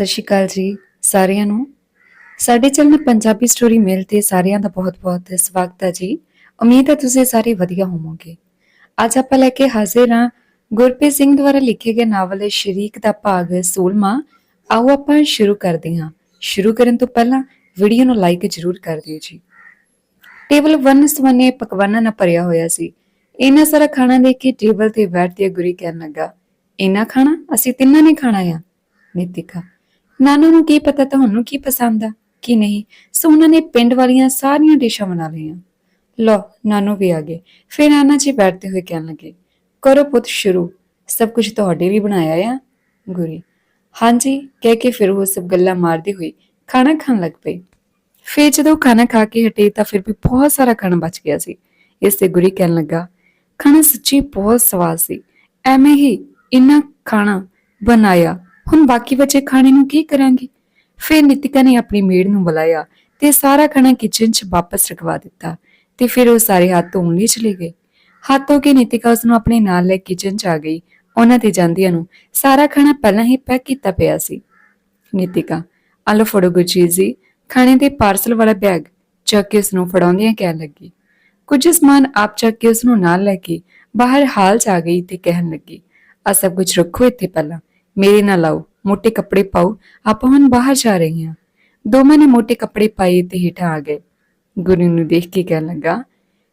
ਸਤਿ ਸ਼੍ਰੀ ਅਕਾਲ ਜੀ ਸਾਰਿਆਂ ਨੂੰ। ਸਾਡੇ ਚੈਨਲ ਪੰਜਾਬੀ ਸਟੋਰੀ ਮੇਲ ਤੇ ਸਾਰਿਆਂ ਦਾ ਬਹੁਤ-ਬਹੁਤ ਸਵਾਗਤ ਹੈ ਜੀ। ਉਮੀਦ ਹੈ ਤੁਸੀਂ ਸਾਰੇ ਵਧੀਆ ਹੋਵੋਗੇ। ਅੱਜ ਆਪਾਂ ਲੈ ਕੇ ਹਾਜ਼ਰ ਹਾਂ ਗੁਰਪ੍ਰੀਤ ਸਿੰਘ ਦੁਆਰਾ ਲਿਖੇ ਗਏ ਨਾਵਲ ਸ਼ਰੀਕ ਦਾ ਭਾਗ 16ਵਾਂ ਆਓ ਆਪਾਂ ਸ਼ੁਰੂ ਕਰਦੇ ਹਾਂ। ਸ਼ੁਰੂ ਕਰਨ ਤੋਂ ਪਹਿਲਾਂ ਵੀਡੀਓ ਨੂੰ ਲਾਈਕ ਜ਼ਰੂਰ ਕਰ ਦਿਓ ਜੀ। ਟੇਬਲ ਵਨ ਸਵਨੇ ਪਕਵਾਨਾਂ ਨਾਲ ਭਰਿਆ ਹੋਇਆ ਸੀ। ਇਹਨਾਂ ਸਾਰਾ ਖਾਣਾ ਦੇਖ ਕੇ ਟੇਬਲ ਤੇ ਬੈਠਦੇ ਗੁਰੀ ਕਹਿਣ ਲੱਗਾ ਇਹਨਾਂ ਖਾਣਾ? ਅਸੀਂ ਤਿੰਨਾਂ ਨੇ ਖਾਣਾ ਆ। ਨਿਤਿਕਾ ਨਾਨੂ ਨੂੰ ਕੀ ਪਤਾ, ਤੁਹਾਨੂੰ ਕੀ ਪਸੰਦ ਆ, ਕੀ ਨਹੀਂ? ਸੋ ਉਹਨਾਂ ਨੇ ਪਿੰਡ ਵਾਲੀਆਂ ਸਾਰੀਆਂ ਡਿਸ਼ਾਂ ਬਣਾ ਲਈਆਂ। ਲਓ, ਨਾਨੂ ਵੀ ਆ ਗਏ। ਫਿਰ ਨਾਨਾ ਜੀ ਬੈਠਦੇ ਹੋਏ ਕਹਿਣ ਲੱਗੇ, ਕਰੋ ਪੁੱਤ ਸ਼ੁਰੂ। ਸਭ ਕੁਝ ਤੁਹਾਡੇ ਲਈ ਬਣਾਇਆ ਆ, ਗੁਰੀ। ਹਾਂਜੀ, ਕਹਿ ਕੇ ਫਿਰ ਉਹ ਸਭ ਗੱਲਾਂ ਮਾਰਦੀ ਹੋਈ ਖਾਣਾ ਖਾਣ ਲੱਗ ਪਈ। ਫਿਰ ਜਦੋਂ ਖਾਣਾ ਖਾ ਕੇ ਹਟੇ ਤਾਂ ਫਿਰ ਵੀ ਬਹੁਤ ਸਾਰਾ ਖਾਣਾ ਬਚ ਗਿਆ ਸੀ। ਇਸ ਤੇ ਗੁਰੀ ਕਹਿਣ ਲੱਗਾ, ਖਾਣਾ ਸੱਚੀ ਬਹੁਤ ਸਵਾਦ ਸੀ। ਐਵੇਂ ਹੀ ਇੰਨਾ ਖਾਣਾ ਬਣਾਇਆ ਹੁਣ ਬਾਕੀ ਬਚੇ ਖਾਣੇ ਨੂੰ ਕੀ ਕਰਾਂਗੇ? ਫਿਰ ਨਿਤਿਕਾ ਨੇ ਆਪਣੀ ਮੇੜ ਨੂੰ ਬੁਲਾਇਆ ਤੇ ਸਾਰਾ ਖਾਣਾ ਕਿਚਨ 'ਚ ਵਾਪਸ ਰਖਵਾ ਦਿੱਤਾ ਤੇ ਫਿਰ ਉਹ ਸਾਰੇ ਹੱਥ ਧੋਣ ਲਈ ਚਲੇ ਗਏ। ਹੱਥ ਧੋ ਕੇ ਨਿਤਿਕਾ ਉਸ ਨੂੰ ਆਪਣੇ ਨਾਲ ਲੈ ਕਿਚਨ 'ਚ ਆ ਗਈ। ਉਹਨਾਂ ਤੇ ਜਾਂਦਿਆਂ ਨੂੰ ਸਾਰਾ ਖਾਣਾ ਪਹਿਲਾਂ ਹੀ ਪੈਕ ਕੀਤਾ ਪਿਆ ਸੀ। ਨਿਤਿਕਾ ਆਲੋ ਫੜੋ ਗੁਰਜੀਤ ਜੀ। ਖਾਣੇ ਦੇ ਪਾਰਸਲ ਵਾਲਾ ਬੈਗ ਚੱਕ ਕੇ ਉਸ ਨੂੰ ਫੜਾਉਂਦਿਆਂ ਕਹਿਣ ਲੱਗੀ। ਕੁਝ ਸਮਾਨ ਆਪ ਚੱਕ ਕੇ ਉਸ ਨੂੰ ਨਾਲ ਲੈ ਕੇ ਬਾਹਰ ਹਾਲ ਚ ਆ ਗਈ ਤੇ ਕਹਿਣ ਲੱਗੀ, ਆ ਸਭ ਕੁਝ ਰੱਖੋ ਇੱਥੇ ਪਹਿਲਾਂ। ਮੇਰੇ ਨਾਲ ਆਓ, ਮੋਟੇ ਕੱਪੜੇ ਪਾਓ, ਆਪਾਂ ਹੁਣ ਬਾਹਰ ਜਾ ਰਹੇ ਹਾਂ। ਦੋਵੇਂ ਨੇ ਮੋਟੇ ਕੱਪੜੇ ਪਾਏ ਤੇ ਹੇਠਾਂ ਆ ਗਏ। ਗੁਰੂ ਨੂੰ ਦੇਖ ਕੇ ਕਹਿਣ ਲੱਗਾ,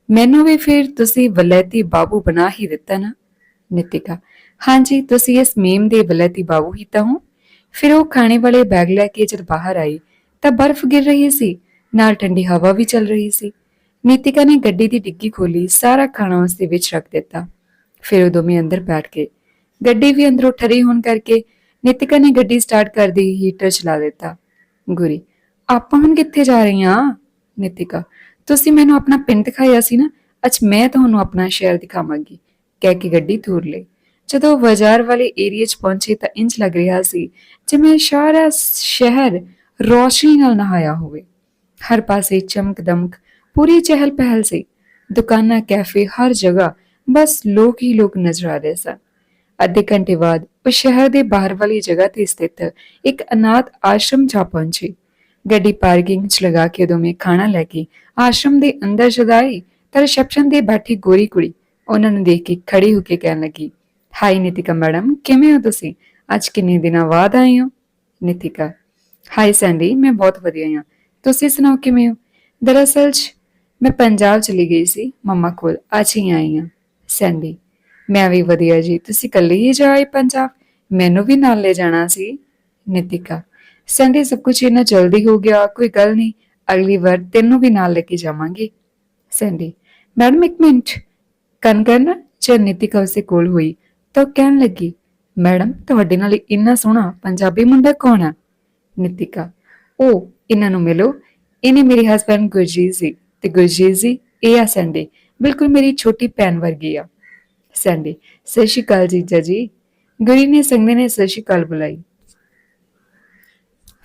ਮੈਨੂੰ ਵੀ ਫਿਰ ਤੁਸੀਂ ਵਲੈਤੀ ਬਾਬੂ ਬਣਾ ਹੀ ਦਿੱਤਾ ਨਾ? ਨਿਤਿਕਾ, ਹਾਂਜੀ, ਤੁਸੀਂ ਇਸ ਮੀਮ ਦੇ ਵਲੈਤੀ ਬਾਬੂ ਹੀ ਤਾਂ ਹੋ? ਫਿਰ ਉਹ ਖਾਣੇ ਵਾਲੇ ਬੈਗ ਲੈ ਕੇ ਜਦ ਬਾਹਰ ਆਈ, ਤਾਂ ਬਰਫ਼ ਗਿਰ ਰਹੀ ਸੀ, ਨਾਲ ਠੰਡੀ ਹਵਾ ਵੀ ਚੱਲ ਰਹੀ ਸੀ। ਨੀਤਿਕਾ ਨੇ ਗੱਡੀ ਦੀ ਡਿੱਗੀ ਖੋਲੀ ਸਾਰਾ ਖਾਣਾ ਉਸ ਦੇ ਵਿੱਚ ਰੱਖ ਦਿੱਤਾ। ਫਿਰ ਉਹ ਦੋਵੇਂ ਅੰਦਰ ਬੈਠ ਕੇ ਗੱਡੀ ਵੀ ਅੰਦਰੋਂ ਠਰੀ ਹੋਣ ਕਰਕੇ ਨਿਤਿਕਾ ਨੇ ਗੱਡੀ ਸਟਾਰਟ ਕਰਦੀ ਹੀਟਰ ਚਲਾ ਦਿੱਤਾ। ਗੁਰੀ, ਆਪਾਂ ਹੁਣ ਕਿੱਥੇ ਜਾ ਰਹੇ ਹਾਂ? ਨਿਤਿਕਾ, ਤੁਸੀਂ ਮੈਨੂੰ ਆਪਣਾ ਪਿੰਡ ਦਿਖਾਇਆ ਸੀ ਨਾ, ਅੱਜ ਮੈਂ ਤੁਹਾਨੂੰ ਆਪਣਾ ਸ਼ਹਿਰ ਦਿਖਾਵਾਂਗੀ। ਕਹਿ ਕੇ ਗੱਡੀ ਧੂਰ ਲਈ। ਜਦੋਂ ਬਾਜ਼ਾਰ ਵਾਲੇ ਏਰੀਆ 'ਚ ਪਹੁੰਚੇ ਤਾਂ ਇੰਜ ਲੱਗ ਰਿਹਾ ਸੀ ਜਿਵੇਂ ਸਾਰਾ ਸ਼ਹਿਰ ਰੋਸ਼ਨੀ ਨਾਲ ਨਹਾਇਆ ਹੋਵੇ। ਹਰ ਪਾਸੇ ਚਮਕ ਦਮਕ ਪੂਰੀ ਚਹਿਲ ਪਹਿਲ ਸੀ। ਦੁਕਾਨਾਂ, ਕੈਫੇ, ਹਰ ਜਗ੍ਹਾ ਬਸ ਲੋਕ ਹੀ ਲੋਕ ਨਜ਼ਰ ਆ ਰਹੇ ਸਨ। ਅੱਧੇ ਘੰਟੇ ਬਾਅਦ ਉਹ ਸ਼ਹਿਰ ਦੇ ਬਾਹਰ ਵਾਲੀ ਜਗ੍ਹਾ ਤੇ ਸਥਿਤ ਇੱਕ ਅਨਾਥ ਆਸ਼ਰਮ ਜਾ ਪਹੁੰਚੀ। ਗੱਡੀ ਪਾਰਕਿੰਗ 'ਚ ਲਗਾ ਕੇ ਦੋਵੇਂ ਖਾਣਾ ਲੈ ਕੇ ਆਸ਼ਰਮ ਦੇ ਅੰਦਰ ਜਦਾਈ ਤਾਂ ਰਿਸੈਪਸ਼ਨ ਤੇ ਬੈਠੀ ਗੋਰੀ ਕੁੜੀ ਉਹਨਾਂ ਨੂੰ ਦੇਖ ਕੇ ਖੜੀ ਹੋ ਕੇ ਕਹਿਣ ਲੱਗੀ ਹਾਈ ਨਿਤਿਕਾ ਮੈਡਮ, ਕਿਵੇਂ ਹੋ ਤੁਸੀਂ? ਅੱਜ ਕਿੰਨੇ ਦਿਨਾਂ ਬਾਅਦ ਆਏ ਹੋ? ਨਿਤਿਕਾ ਹਾਈ ਸੈਂਡੀ, ਮੈਂ ਬਹੁਤ ਵਧੀਆ ਹਾਂ। ਤੁਸੀਂ ਸੁਣਾਓ ਕਿਵੇਂ ਹੋ? ਦਰਅਸਲ ਮੈਂ ਪੰਜਾਬ ਚਲੀ ਗਈ ਸੀ, ਮੰਮਾ ਕੋਲ, ਅੱਜ ਹੀ ਆਈ ਹਾਂ। ਸੈਂਡੀ ਮੈਂ ਵੀ ਵਧੀਆ ਜੀ। ਤੁਸੀਂ ਇਕੱਲੇ ਹੀ ਜਾਏ ਪੰਜਾਬ? ਮੈਨੂੰ ਵੀ ਨਾਲ ਲੈ ਜਾਣਾ ਸੀ, ਨਿਤਿਕਾ। ਸੈਂਡੀ ਸਭ ਕੁਝ ਇੰਨਾ ਜਲਦੀ ਹੋ ਗਿਆ, ਕੋਈ ਗੱਲ ਨਹੀਂ, ਅਗਲੀ ਵਾਰ ਤੈਨੂੰ ਵੀ ਨਾਲ ਲੈ ਕੇ ਜਾਵਾਂਗੇ। ਸੈਂਡੀ। ਮੈਡਮ, ਇੱਕ ਮਿੰਟ। ਕਨਕਨ ਜਦ ਨਿਤਿਕਾ ਉਸੇ ਕੋਲ ਹੋਈ, ਤਾਂ ਉਹ ਕਹਿਣ ਲੱਗੀ, ਮੈਡਮ, ਤੁਹਾਡੇ ਨਾਲ ਇੰਨਾ ਸੋਹਣਾ ਪੰਜਾਬੀ ਮੁੰਡਾ ਕੌਣ ਆ? ਨਿਤਿਕਾ, ਉਹ ਇਹਨਾਂ ਨੂੰ ਮਿਲੋ। ਇਹਨੇ ਮੇਰੇ ਹਸਬੰਡ ਗੁਰਜੀਤ ਜੀ ਤੇ ਗੁਰਜੀਤ ਜੀ, ਇਹ ਆ ਸੰਡੇ ਬਿਲਕੁਲ ਮੇਰੀ ਛੋਟੀ ਭੈਣ ਵਰਗੀ ਆ। ਸੰਡੇ। ਸਤਿ ਸ਼੍ਰੀ ਅਕਾਲ ਜੀਜਾ ਜੀ। ਗੁਰੀ ਨੇ ਸੰਗਨੇ ਨੇ ਸਤਿ ਸ਼੍ਰੀ ਅਕਾਲ ਬੁਲਾਈ।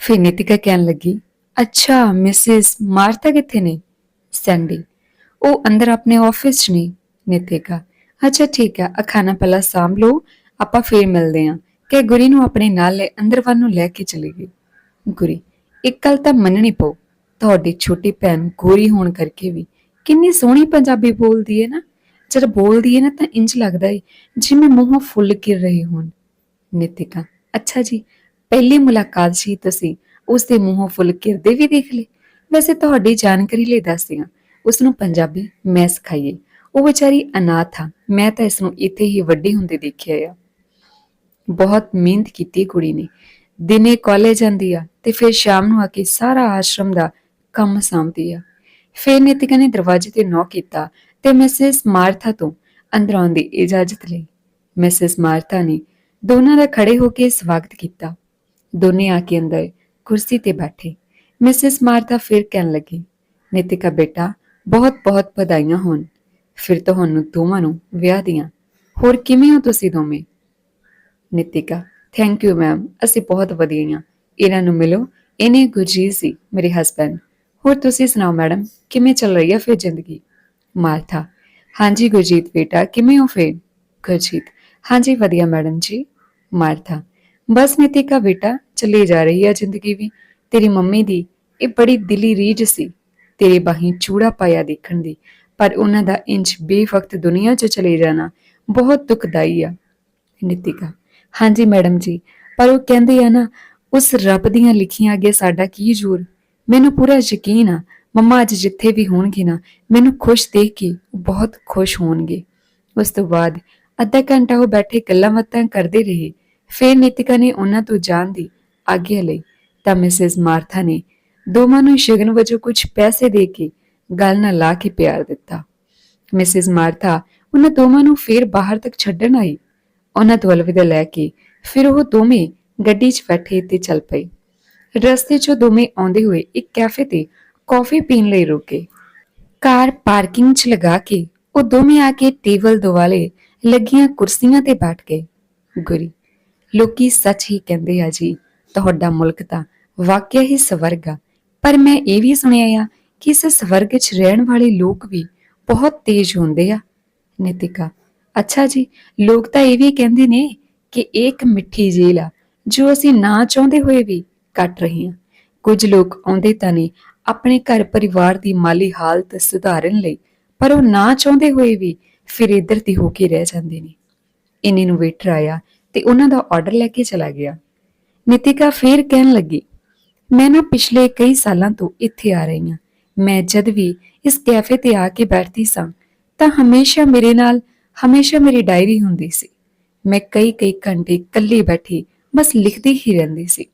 ਫਿਰ ਨਿਤਿਕਾ ਕਹਿਣ ਲੱਗੀ, ਅੱਛਾ, ਮਿਸਿਸ ਮਾਰਤਾ ਕਿੱਥੇ ਨੇ? ਸੰਡੇ, ਉਹ ਅੰਦਰ ਆਪਣੇ ਆਫਿਸ 'ਚ ਨੇ। ਨਿਤਿਕਾ, ਅੱਛਾ, ਠੀਕ ਹੈ ਆ ਖਾਣਾ ਪਹਿਲਾਂ ਸਾਂਭ ਲਓ, ਆਪਾਂ ਫੇਰ ਮਿਲਦੇ ਆਂ। ਕਿ ਗੁਰੀ ਨੂੰ ਆਪਣੇ ਨਾਲ ਲੈ, ਅੰਦਰ ਵੱਲ ਨੂੰ ਲੈ ਕੇ ਚਲੀ ਗਈ। ਗੁਰੀ ਇੱਕ ਗੱਲ ਤਾਂ ਮੰਨਣੀ ਪਊ, ਤੁਹਾਡੀ ਛੋਟੀ ਭੈਣ ਗੋਰੀ ਹੋਣ ਕਰਕੇ ਵੀ ਕਿੰਨੀ ਸੋਹਣੀ ਪੰਜਾਬੀ ਬੋਲਦੀ ਹੈ ਨਾ? ਜਦ ਬੋਲਦੀ ਹੈ ਨਾ ਤਾਂ ਇੰਜ ਲੱਗਦਾ ਹੈ ਜਿਵੇਂ ਮੂੰਹੋਂ ਫੁੱਲ ਗਿਰ ਰਹੇ ਹੋਣ। ਨਿਤਿਕਾ, ਅੱਛਾ ਜੀ, ਪਹਿਲੀ ਮੁਲਾਕਾਤ ਸੀ ਤੁਸੀਂ ਉਸ ਦੇ ਮੂੰਹੋਂ ਫੁੱਲ ਗਿਰਦੇ ਵੀ ਦੇਖ ਲਏ। ਵੈਸੇ ਤੁਹਾਡੀ ਜਾਣਕਾਰੀ ਲਈ ਦੱਸਦੀ ਹਾਂ ਉਸ ਨੂੰ ਪੰਜਾਬੀ ਮੈਂ ਸਿਖਾਈਏ। ਉਹ ਵਿਚਾਰੀ ਅਨਾਥ ਆ, ਮੈਂ ਤਾਂ ਇਸ ਨੂੰ ਇੱਥੇ ਹੀ ਵੱਡੀ ਹੁੰਦੇ ਦੇਖਿਆ ਆ। ਬਹੁਤ ਮਿਹਨਤ ਕੀਤੀ ਕੁੜੀ ਨੇ। ਦਿਨੇ ਕਾਲਜ ਜਾਂਦੀ ਆ ਤੇ ਫਿਰ ਸ਼ਾਮ ਨੂੰ ਆ ਕੇ ਸਾਰਾ ਆਸ਼ਰਮ ਦਾ ਕੰਮ ਸੰਭਦੀ ਆ। ਫਿਰ ਨਿਤਿਕਾ ਨੇ ਦਰਵਾਜ਼ੇ ਤੇ ਨੌਕ ਕੀਤਾ ਤੇ ਮਿਸਿਸ ਮਾਰਥਾ ਤੋਂ ਅੰਦਰ ਆਉਣ ਦੀ ਇਜਾਜ਼ਤ ਲਈ। ਮਿਸਿਸ ਮਾਰਥਾ ਨੇ ਦੋਨਾਂ ਦਾ ਖੜੇ ਹੋ ਕੇ ਸਵਾਗਤ ਕੀਤਾ। ਦੋਨੇ ਆ ਕੇ ਅੰਦਰ ਕੁਰਸੀ ਤੇ ਬੈਠੇ। ਮਿਸਿਸ ਮਾਰਥਾ ਫਿਰ ਕਹਿਣ ਲੱਗੀ, ਨਿਤਿਕਾ ਬੇਟਾ, ਬਹੁਤ ਬਹੁਤ ਵਧਾਈਆਂ ਹੋਣ। ਫਿਰ ਤੁਹਾਨੂੰ ਦੋਵਾਂ ਨੂੰ ਵਿਆਹ ਦੀਆਂ। ਹੋਰ ਕਿਵੇਂ ਹੋ ਤੁਸੀਂ ਦੋਵੇਂ? ਨਿਤਿਕਾ ਥੈਂਕ ਯੂ ਮੈਮ ਅਸੀਂ ਬਹੁਤ ਵਧੀਆ ਹਾਂ। ਇਹਨਾਂ ਨੂੰ ਮਿਲੋ। ਇਹਨੇ ਗੁਰਜੀਤ ਸੀ, ਮੇਰੇ ਹਸਬੰਡ ਹੋਰ ਤੁਸੀਂ ਸੁਣਾਓ, ਮੈਡਮ, ਕਿਵੇਂ ਚੱਲ ਰਹੀ ਹੈ ਫਿਰ ਜ਼ਿੰਦਗੀ? ਮਾਰਥਾ। ਹਾਂਜੀ ਗੁਰਜੀਤ ਬੇਟਾ, ਕਿਵੇਂ ਹੋ ਫਿਰ? ਗੁਰਜੀਤ। ਹਾਂਜੀ ਵਧੀਆ ਮੈਡਮ ਜੀ, ਮਾਰਥਾ। ਬਸ ਨਿਤਿਕਾ ਬੇਟਾ, ਚੱਲੀ ਜਾ ਰਹੀ ਹੈ ਜ਼ਿੰਦਗੀ ਵੀ। ਤੇਰੀ ਮੰਮੀ ਦੀ ਇਹ ਬੜੀ ਦਿਲੀ ਰੀਝ ਸੀ, ਤੇਰੇ ਬਾਹੀਂ ਚੂੜਾ ਪਾਇਆ ਦੇਖਣ ਦੀ। ਪਰ ਉਹਨਾਂ ਦਾ ਇੰਜ ਬੇਵਕਤ ਦੁਨੀਆ 'ਚ ਚਲੇ ਜਾਣਾ ਬਹੁਤ ਦੁਖਦਾਈ ਆ, ਨਿਤਿਕਾ। ਹਾਂਜੀ ਮੈਡਮ ਜੀ, ਪਰ ਉਹ ਕਹਿੰਦੇ ਆ ਨਾ, ਉਸ ਰੱਬ ਦੀਆਂ ਲਿਖੀਆਂ ਅੱਗੇ ਸਾਡਾ ਕੀ ਜ਼ੋਰ? ਮੈਨੂੰ ਪੂਰਾ ਯਕੀਨ ਆ ਮੰਮਾ ਅੱਜ ਜਿੱਥੇ ਵੀ ਹੋਣਗੇ ਨਾ, ਮੈਨੂੰ ਖੁਸ਼ ਦੇਖ ਕੇ ਬਹੁਤ ਖੁਸ਼ ਹੋਣਗੇ। ਉਸ ਤੋਂ ਬਾਅਦ ਅੱਧਾ ਘੰਟਾ ਉਹ ਬੈਠੇ ਗੱਲਾਂ ਬਾਤਾਂ ਕਰਦੇ ਰਹੇ। ਫਿਰ ਨਿਤਿਕਾ ਨੇ ਉਹਨਾਂ ਤੋਂ ਜਾਣ ਦੀ ਆਗਿਆ ਲਈ ਤਾਂ ਮਿਸਿਸ ਮਾਰਥਾ ਨੇ ਦੋਵਾਂ ਨੂੰ ਸ਼ਗਨ ਵਜੋਂ ਕੁਝ ਪੈਸੇ ਦੇ ਕੇ ਗੱਲ ਨਾਲ ਲਾ ਕੇ ਪਿਆਰ ਦਿੱਤਾ। ਮਿਸਿਸ ਮਾਰਥਾ ਉਹਨਾਂ ਦੋਵਾਂ ਨੂੰ ਫਿਰ ਬਾਹਰ ਤੱਕ ਛੱਡਣ ਆਈ। ਉਹਨਾਂ ਤੋਂ ਅਲਵਿਦਾ ਲੈ ਕੇ ਫਿਰ ਉਹ ਦੋਵੇਂ ਗੱਡੀ 'ਚ ਬੈਠੇ ਤੇ ਚੱਲ ਪਏ। ਰਸਤੇ 'ਚੋਂ ਦੋਵੇਂ ਆਉਂਦੇ ਹੋਏ ਇੱਕ ਕੈਫੇ ਤੇ ਕੌਫੀ ਪੀਣ ਲਈ ਰੁਕੇ। ਕਾਰ ਪਾਰਕਿੰਗ 'ਚ ਲਗਾ ਕੇ ਉਹ ਦੋਵੇਂ ਆ ਕੇ ਟੇਬਲ ਦੁਆਲੇ ਲੱਗੀਆਂ ਕੁਰਸੀਆਂ ਤੇ ਬੈਠ ਗਏ। ਗੁਰੀ, ਲੋਕੀ ਸੱਚ ਹੀ ਕਹਿੰਦੇ ਆ ਜੀ, ਤੁਹਾਡਾ ਮੁਲਕ ਤਾਂ ਵਾਕਿਆ ਹੀ ਸਵਰਗ ਆ। ਪਰ ਮੈਂ ਇਹ ਵੀ ਸੁਣਿਆ ਆ ਕਿ ਇਸ ਸਵਰਗ 'ਚ ਰਹਿਣ ਵਾਲੇ ਲੋਕ ਵੀ ਬਹੁਤ ਤੇਜ਼ ਹੁੰਦੇ ਆ। ਨਿਤਿਕਾ, ਅੱਛਾ ਜੀ, ਲੋਕ ਤਾਂ ਇਹ ਵੀ ਕਹਿੰਦੇ ਨੇ ਕਿ ਇਹ ਇੱਕ ਮਿੱਠੀ ਜੇਲ ਆ, ਜੋ ਅਸੀਂ ਨਾ ਚਾਹੁੰਦੇ ਹੋਏ ਵੀ ਕੱਟ ਰਹੇ ਹਾਂ। ਕੁਝ ਲੋਕ ਆਉਂਦੇ ਤਾਂ ਨੇ ਆਪਣੇ ਘਰ ਪਰਿਵਾਰ ਦੀ ਮਾਲੀ ਹਾਲਤ ਸੁਧਾਰਨ ਲਈ, ਪਰ ਉਹ ਨਾ ਚਾਹੁੰਦੇ ਹੋਏ ਵੀ ਫਿਰ ਇੱਧਰ ਦੀ ਹੋ ਕੇ ਰਹਿ ਜਾਂਦੇ ਨੇ। ਇੰਨੇ ਨੂੰ ਵੇਟਰ ਆਇਆ ਤੇ ਉਹਨਾਂ ਦਾ ਆਰਡਰ ਲੈ ਕੇ ਚਲਾ ਗਿਆ। ਨਿਤਿਕਾ ਫੇਰ ਕਹਿਣ ਲੱਗੀ, ਮੈਂ ਨਾ ਪਿਛਲੇ ਕਈ ਸਾਲਾਂ ਤੋਂ ਇੱਥੇ ਆ ਰਹੀ ਹਾਂ। ਮੈਂ ਜਦ ਵੀ ਇਸ ਕੈਫੇ ਤੇ ਆ ਕੇ ਬੈਠਦੀ ਸਾਂ, ਤਾਂ ਹਮੇਸ਼ਾ ਮੇਰੇ ਨਾਲ, ਹਮੇਸ਼ਾ ਮੇਰੀ ਡਾਇਰੀ ਹੁੰਦੀ ਸੀ। ਮੈਂ ਕਈ ਕਈ ਘੰਟੇ ਇਕੱਲੀ ਬੈਠੀ ਬਸ ਲਿਖਦੀ ਹੀ ਰਹਿੰਦੀ ਸੀ।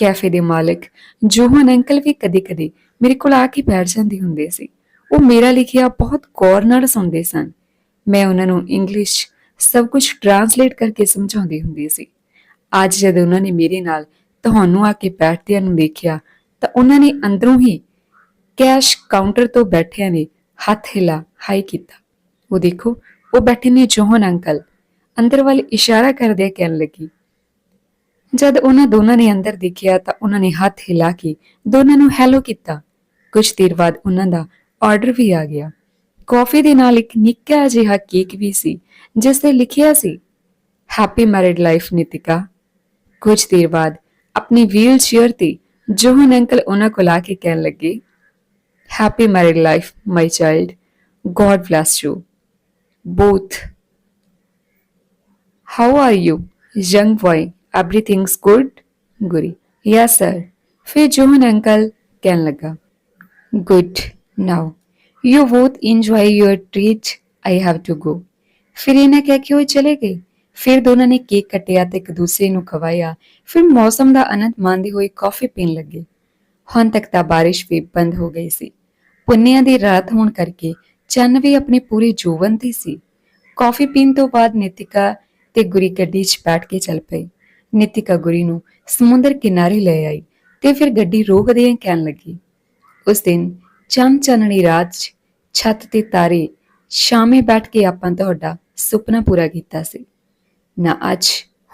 ਕੈਫੇ ਦੇ ਮਾਲਕ ਜੋਹਨ ਅੰਕਲ ਵੀ ਕਦੇ-ਕਦੇ ਮੇਰੇ ਕੋਲ ਆ ਕੇ ਬੈਠ ਜਾਂਦੇ ਹੁੰਦੇ ਸੀ। ਉਹ ਮੇਰਾ ਲਿਖਿਆ ਬਹੁਤ ਗੌਰ ਨਾਲ ਸੁਣਦੇ ਸਨ। ਮੈਂ ਉਹਨਾਂ ਨੂੰ ਇੰਗਲਿਸ਼ ਸਭ ਕੁਝ ਟਰਾਂਸਲੇਟ ਕਰਕੇ ਸਮਝਾਉਂਦੀ ਹੁੰਦੀ ਸੀ। ਅੱਜ ਜਦ ਉਹਨਾਂ ਨੇ ਮੇਰੇ ਨਾਲ ਤੁਹਾਨੂੰ ਆ ਕੇ ਬੈਠਦਿਆਂ ਨੂੰ ਦੇਖਿਆ ਤਾਂ ਉਹਨਾਂ ਨੇ ਅੰਦਰੋਂ ਹੀ ਕੈਸ਼ ਕਾਊਂਟਰ ਤੋਂ ਬੈਠਿਆਂ ਨੇ ਹੱਥ ਹਿਲਾ ਹਾਈ ਕੀਤਾ। ਉਹ ਦੇਖੋ, ਉਹ ਬੈਠੇ ਨੇ ਜੋਹਨ ਅੰਕਲ। ਅੰਦਰ ਵੱਲ ਇਸ਼ਾਰਾ ਕਰਦਿਆਂ ਕਹਿਣ ਲੱਗੀ ਜਦ ਉਹਨਾਂ ਦੋਨਾਂ ਨੇ ਅੰਦਰ ਦੇਖਿਆ ਤਾਂ ਉਹਨਾਂ ਨੇ ਹੱਥ ਹਿਲਾ ਕੇ ਦੋਨਾਂ ਨੂੰ ਹੈਲੋ ਕੀਤਾ। ਕੁਝ ਦੇਰ ਬਾਅਦ ਉਹਨਾਂ ਦਾ ਆਰਡਰ ਵੀ ਆ ਗਿਆ। ਕਾਫੀ ਦੇ ਨਾਲ ਇੱਕ ਨਿੱਕਾ ਜਿਹਾ ਕੇਕ ਵੀ ਸੀ, ਜਿਸ ਤੇ ਲਿਖਿਆ ਸੀ ਹੈਪੀ ਮੈਰਿਡ ਲਾਈਫ ਨਿਤਿਕਾ ਕੁਝ ਦੇਰ ਬਾਅਦ ਆਪਣੀ ਵੀਲ ਚੇਅਰ ਤੇ ਜੋਹਨ ਅੰਕਲ ਉਹਨਾਂ ਕੋਲ ਆ ਕੇ ਕਹਿਣ ਲੱਗੇ happy married life my child God bless you both. How are you young boy? Everything's good? Guri. Yes, sir. फिर जोहन अंकल कहने लगा Good. Now, you both enjoy your treat. I have to go. ਫਿਰ ਇਹਨਾਂ ਕਹਿ ਕੇ ਉਹ ਚਲੇ ਗਏ ਫਿਰ ਦੋਨਾਂ ਨੇ ਕੇਕ ਕੱਟਿਆ ਤੇ ਇੱਕ ਦੂਸਰੇ ਨੂੰ ਖਵਾਇਆ ਫਿਰ ਮੌਸਮ ਦਾ ਆਨੰਦ ਮਾਣਦੇ ਹੋਏ ਕਾਫੀ ਪੀਣ ਲੱਗੇ ਹੁਣ ਤੱਕ ਤਾਂ ਬਾਰਿਸ਼ ਵੀ ਬੰਦ ਹੋ ਗਈ ਸੀ ਪੁੰਨਿਆਂ ਦੀ ਰਾਤ ਹੋਣ ਕਰਕੇ ਚੰਨ ਵੀ ਆਪਣੇ ਪੂਰੇ ਜੋਵਨ ਤੇ ਸੀ ਕਾਫੀ ਪੀਣ ਤੋਂ ਬਾਅਦ ਨਿਤਿਕਾ ਤੇ ਗੁਰੀ ਗੱਡੀ 'ਚ ਬੈਠ ਕੇ ਚੱਲ ਪਈ ਨਿਤਿਕਾ ਗੁਰੀ ਨੂੰ ਸਮੁੰਦਰ ਕਿਨਾਰੇ ਲੈ ਆਈ ਤੇ ਫਿਰ ਗੱਡੀ ਰੋਕਦਿਆਂ ਕਹਿਣ ਲੱਗੀ। ਉਸ ਦਿਨ ਚੰਨ ਚਾਨਣੀ ਰਾਤ 'ਚ ਛੱਤ ਤੇ ਤਾਰੇ ਸ਼ਾਮੇ ਬੈਠ ਕੇ ਆਪਾਂ ਤੁਹਾਡਾ ਸੁਪਨਾ ਪੂਰਾ ਕੀਤਾ ਸੀ। ਨਾ ਅੱਜ,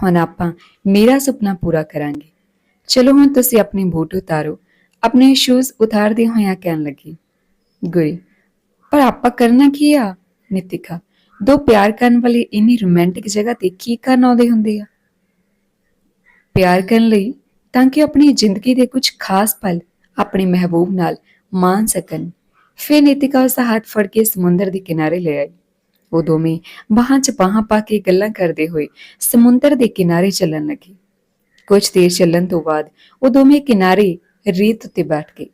ਹੁਣ ਆਪਾਂ ਮੇਰਾ ਸੁਪਨਾ ਪੂਰਾ ਕਰਾਂਗੇ। ਚਲੋ ਹੁਣ ਤੁਸੀਂ ਆਪਣੀ ਬੂਟ ਉਤਾਰੋ, ਆਪਣੇ ਸ਼ੂਜ਼ ਉਤਾਰਦੇ ਹੋਇਆਂ ਕਹਿਣ ਲੱਗੀ। ਗੁਰੀ, ਪਰ ਆਪਾਂ ਕਰਨਾ ਕੀ ਆ? ਨਿਤਿਕਾ, ਦੋ ਪਿਆਰ ਕਰਨ ਵਾਲੇ ਇੰਨੀ ਰੋਮਾਂਟਿਕ ਜਗ੍ਹਾ ਤੇ ਕੀ ਕਰਨ ਆਉਂਦੇ ਹੁੰਦੇ ਆ? ਪਿਆਰ ਕਰਨ ਲਈ, ਤਾਂ ਕਿ ਆਪਣੀ ਜ਼ਿੰਦਗੀ ਦੇ ਕੁਝ ਖਾਸ ਪਲ ਆਪਣੇ ਮਹਿਬੂਬ ਨਾਲ ਮਾਣ ਸਕਣ। ਫਿਰ ਨਿਤਿਕਾ ਉਸ ਦਾ ਹੱਥ ਫੜ ਕੇ ਸਮੁੰਦਰ ਦੇ ਕਿਨਾਰੇ ਲੈ ਆਈ। ਉਹ ਦੋਵੇਂ ਬਾਹਾਂ 'ਚ ਬਾਹਾਂ ਪਾ ਕੇ ਗੱਲਾਂ ਕਰਦੇ ਹੋਏ ਸਮੁੰਦਰ ਦੇ ਕਿਨਾਰੇ ਚੱਲਣ ਲੱਗੇ। ਕੁਝ ਦੇਰ ਚੱਲਣ ਤੋਂ ਬਾਅਦ ਉਹ ਦੋਵੇਂ ਕਿਨਾਰੇ ਰੇਤ ਉੱਤੇ ਬੈਠ ਗਏ।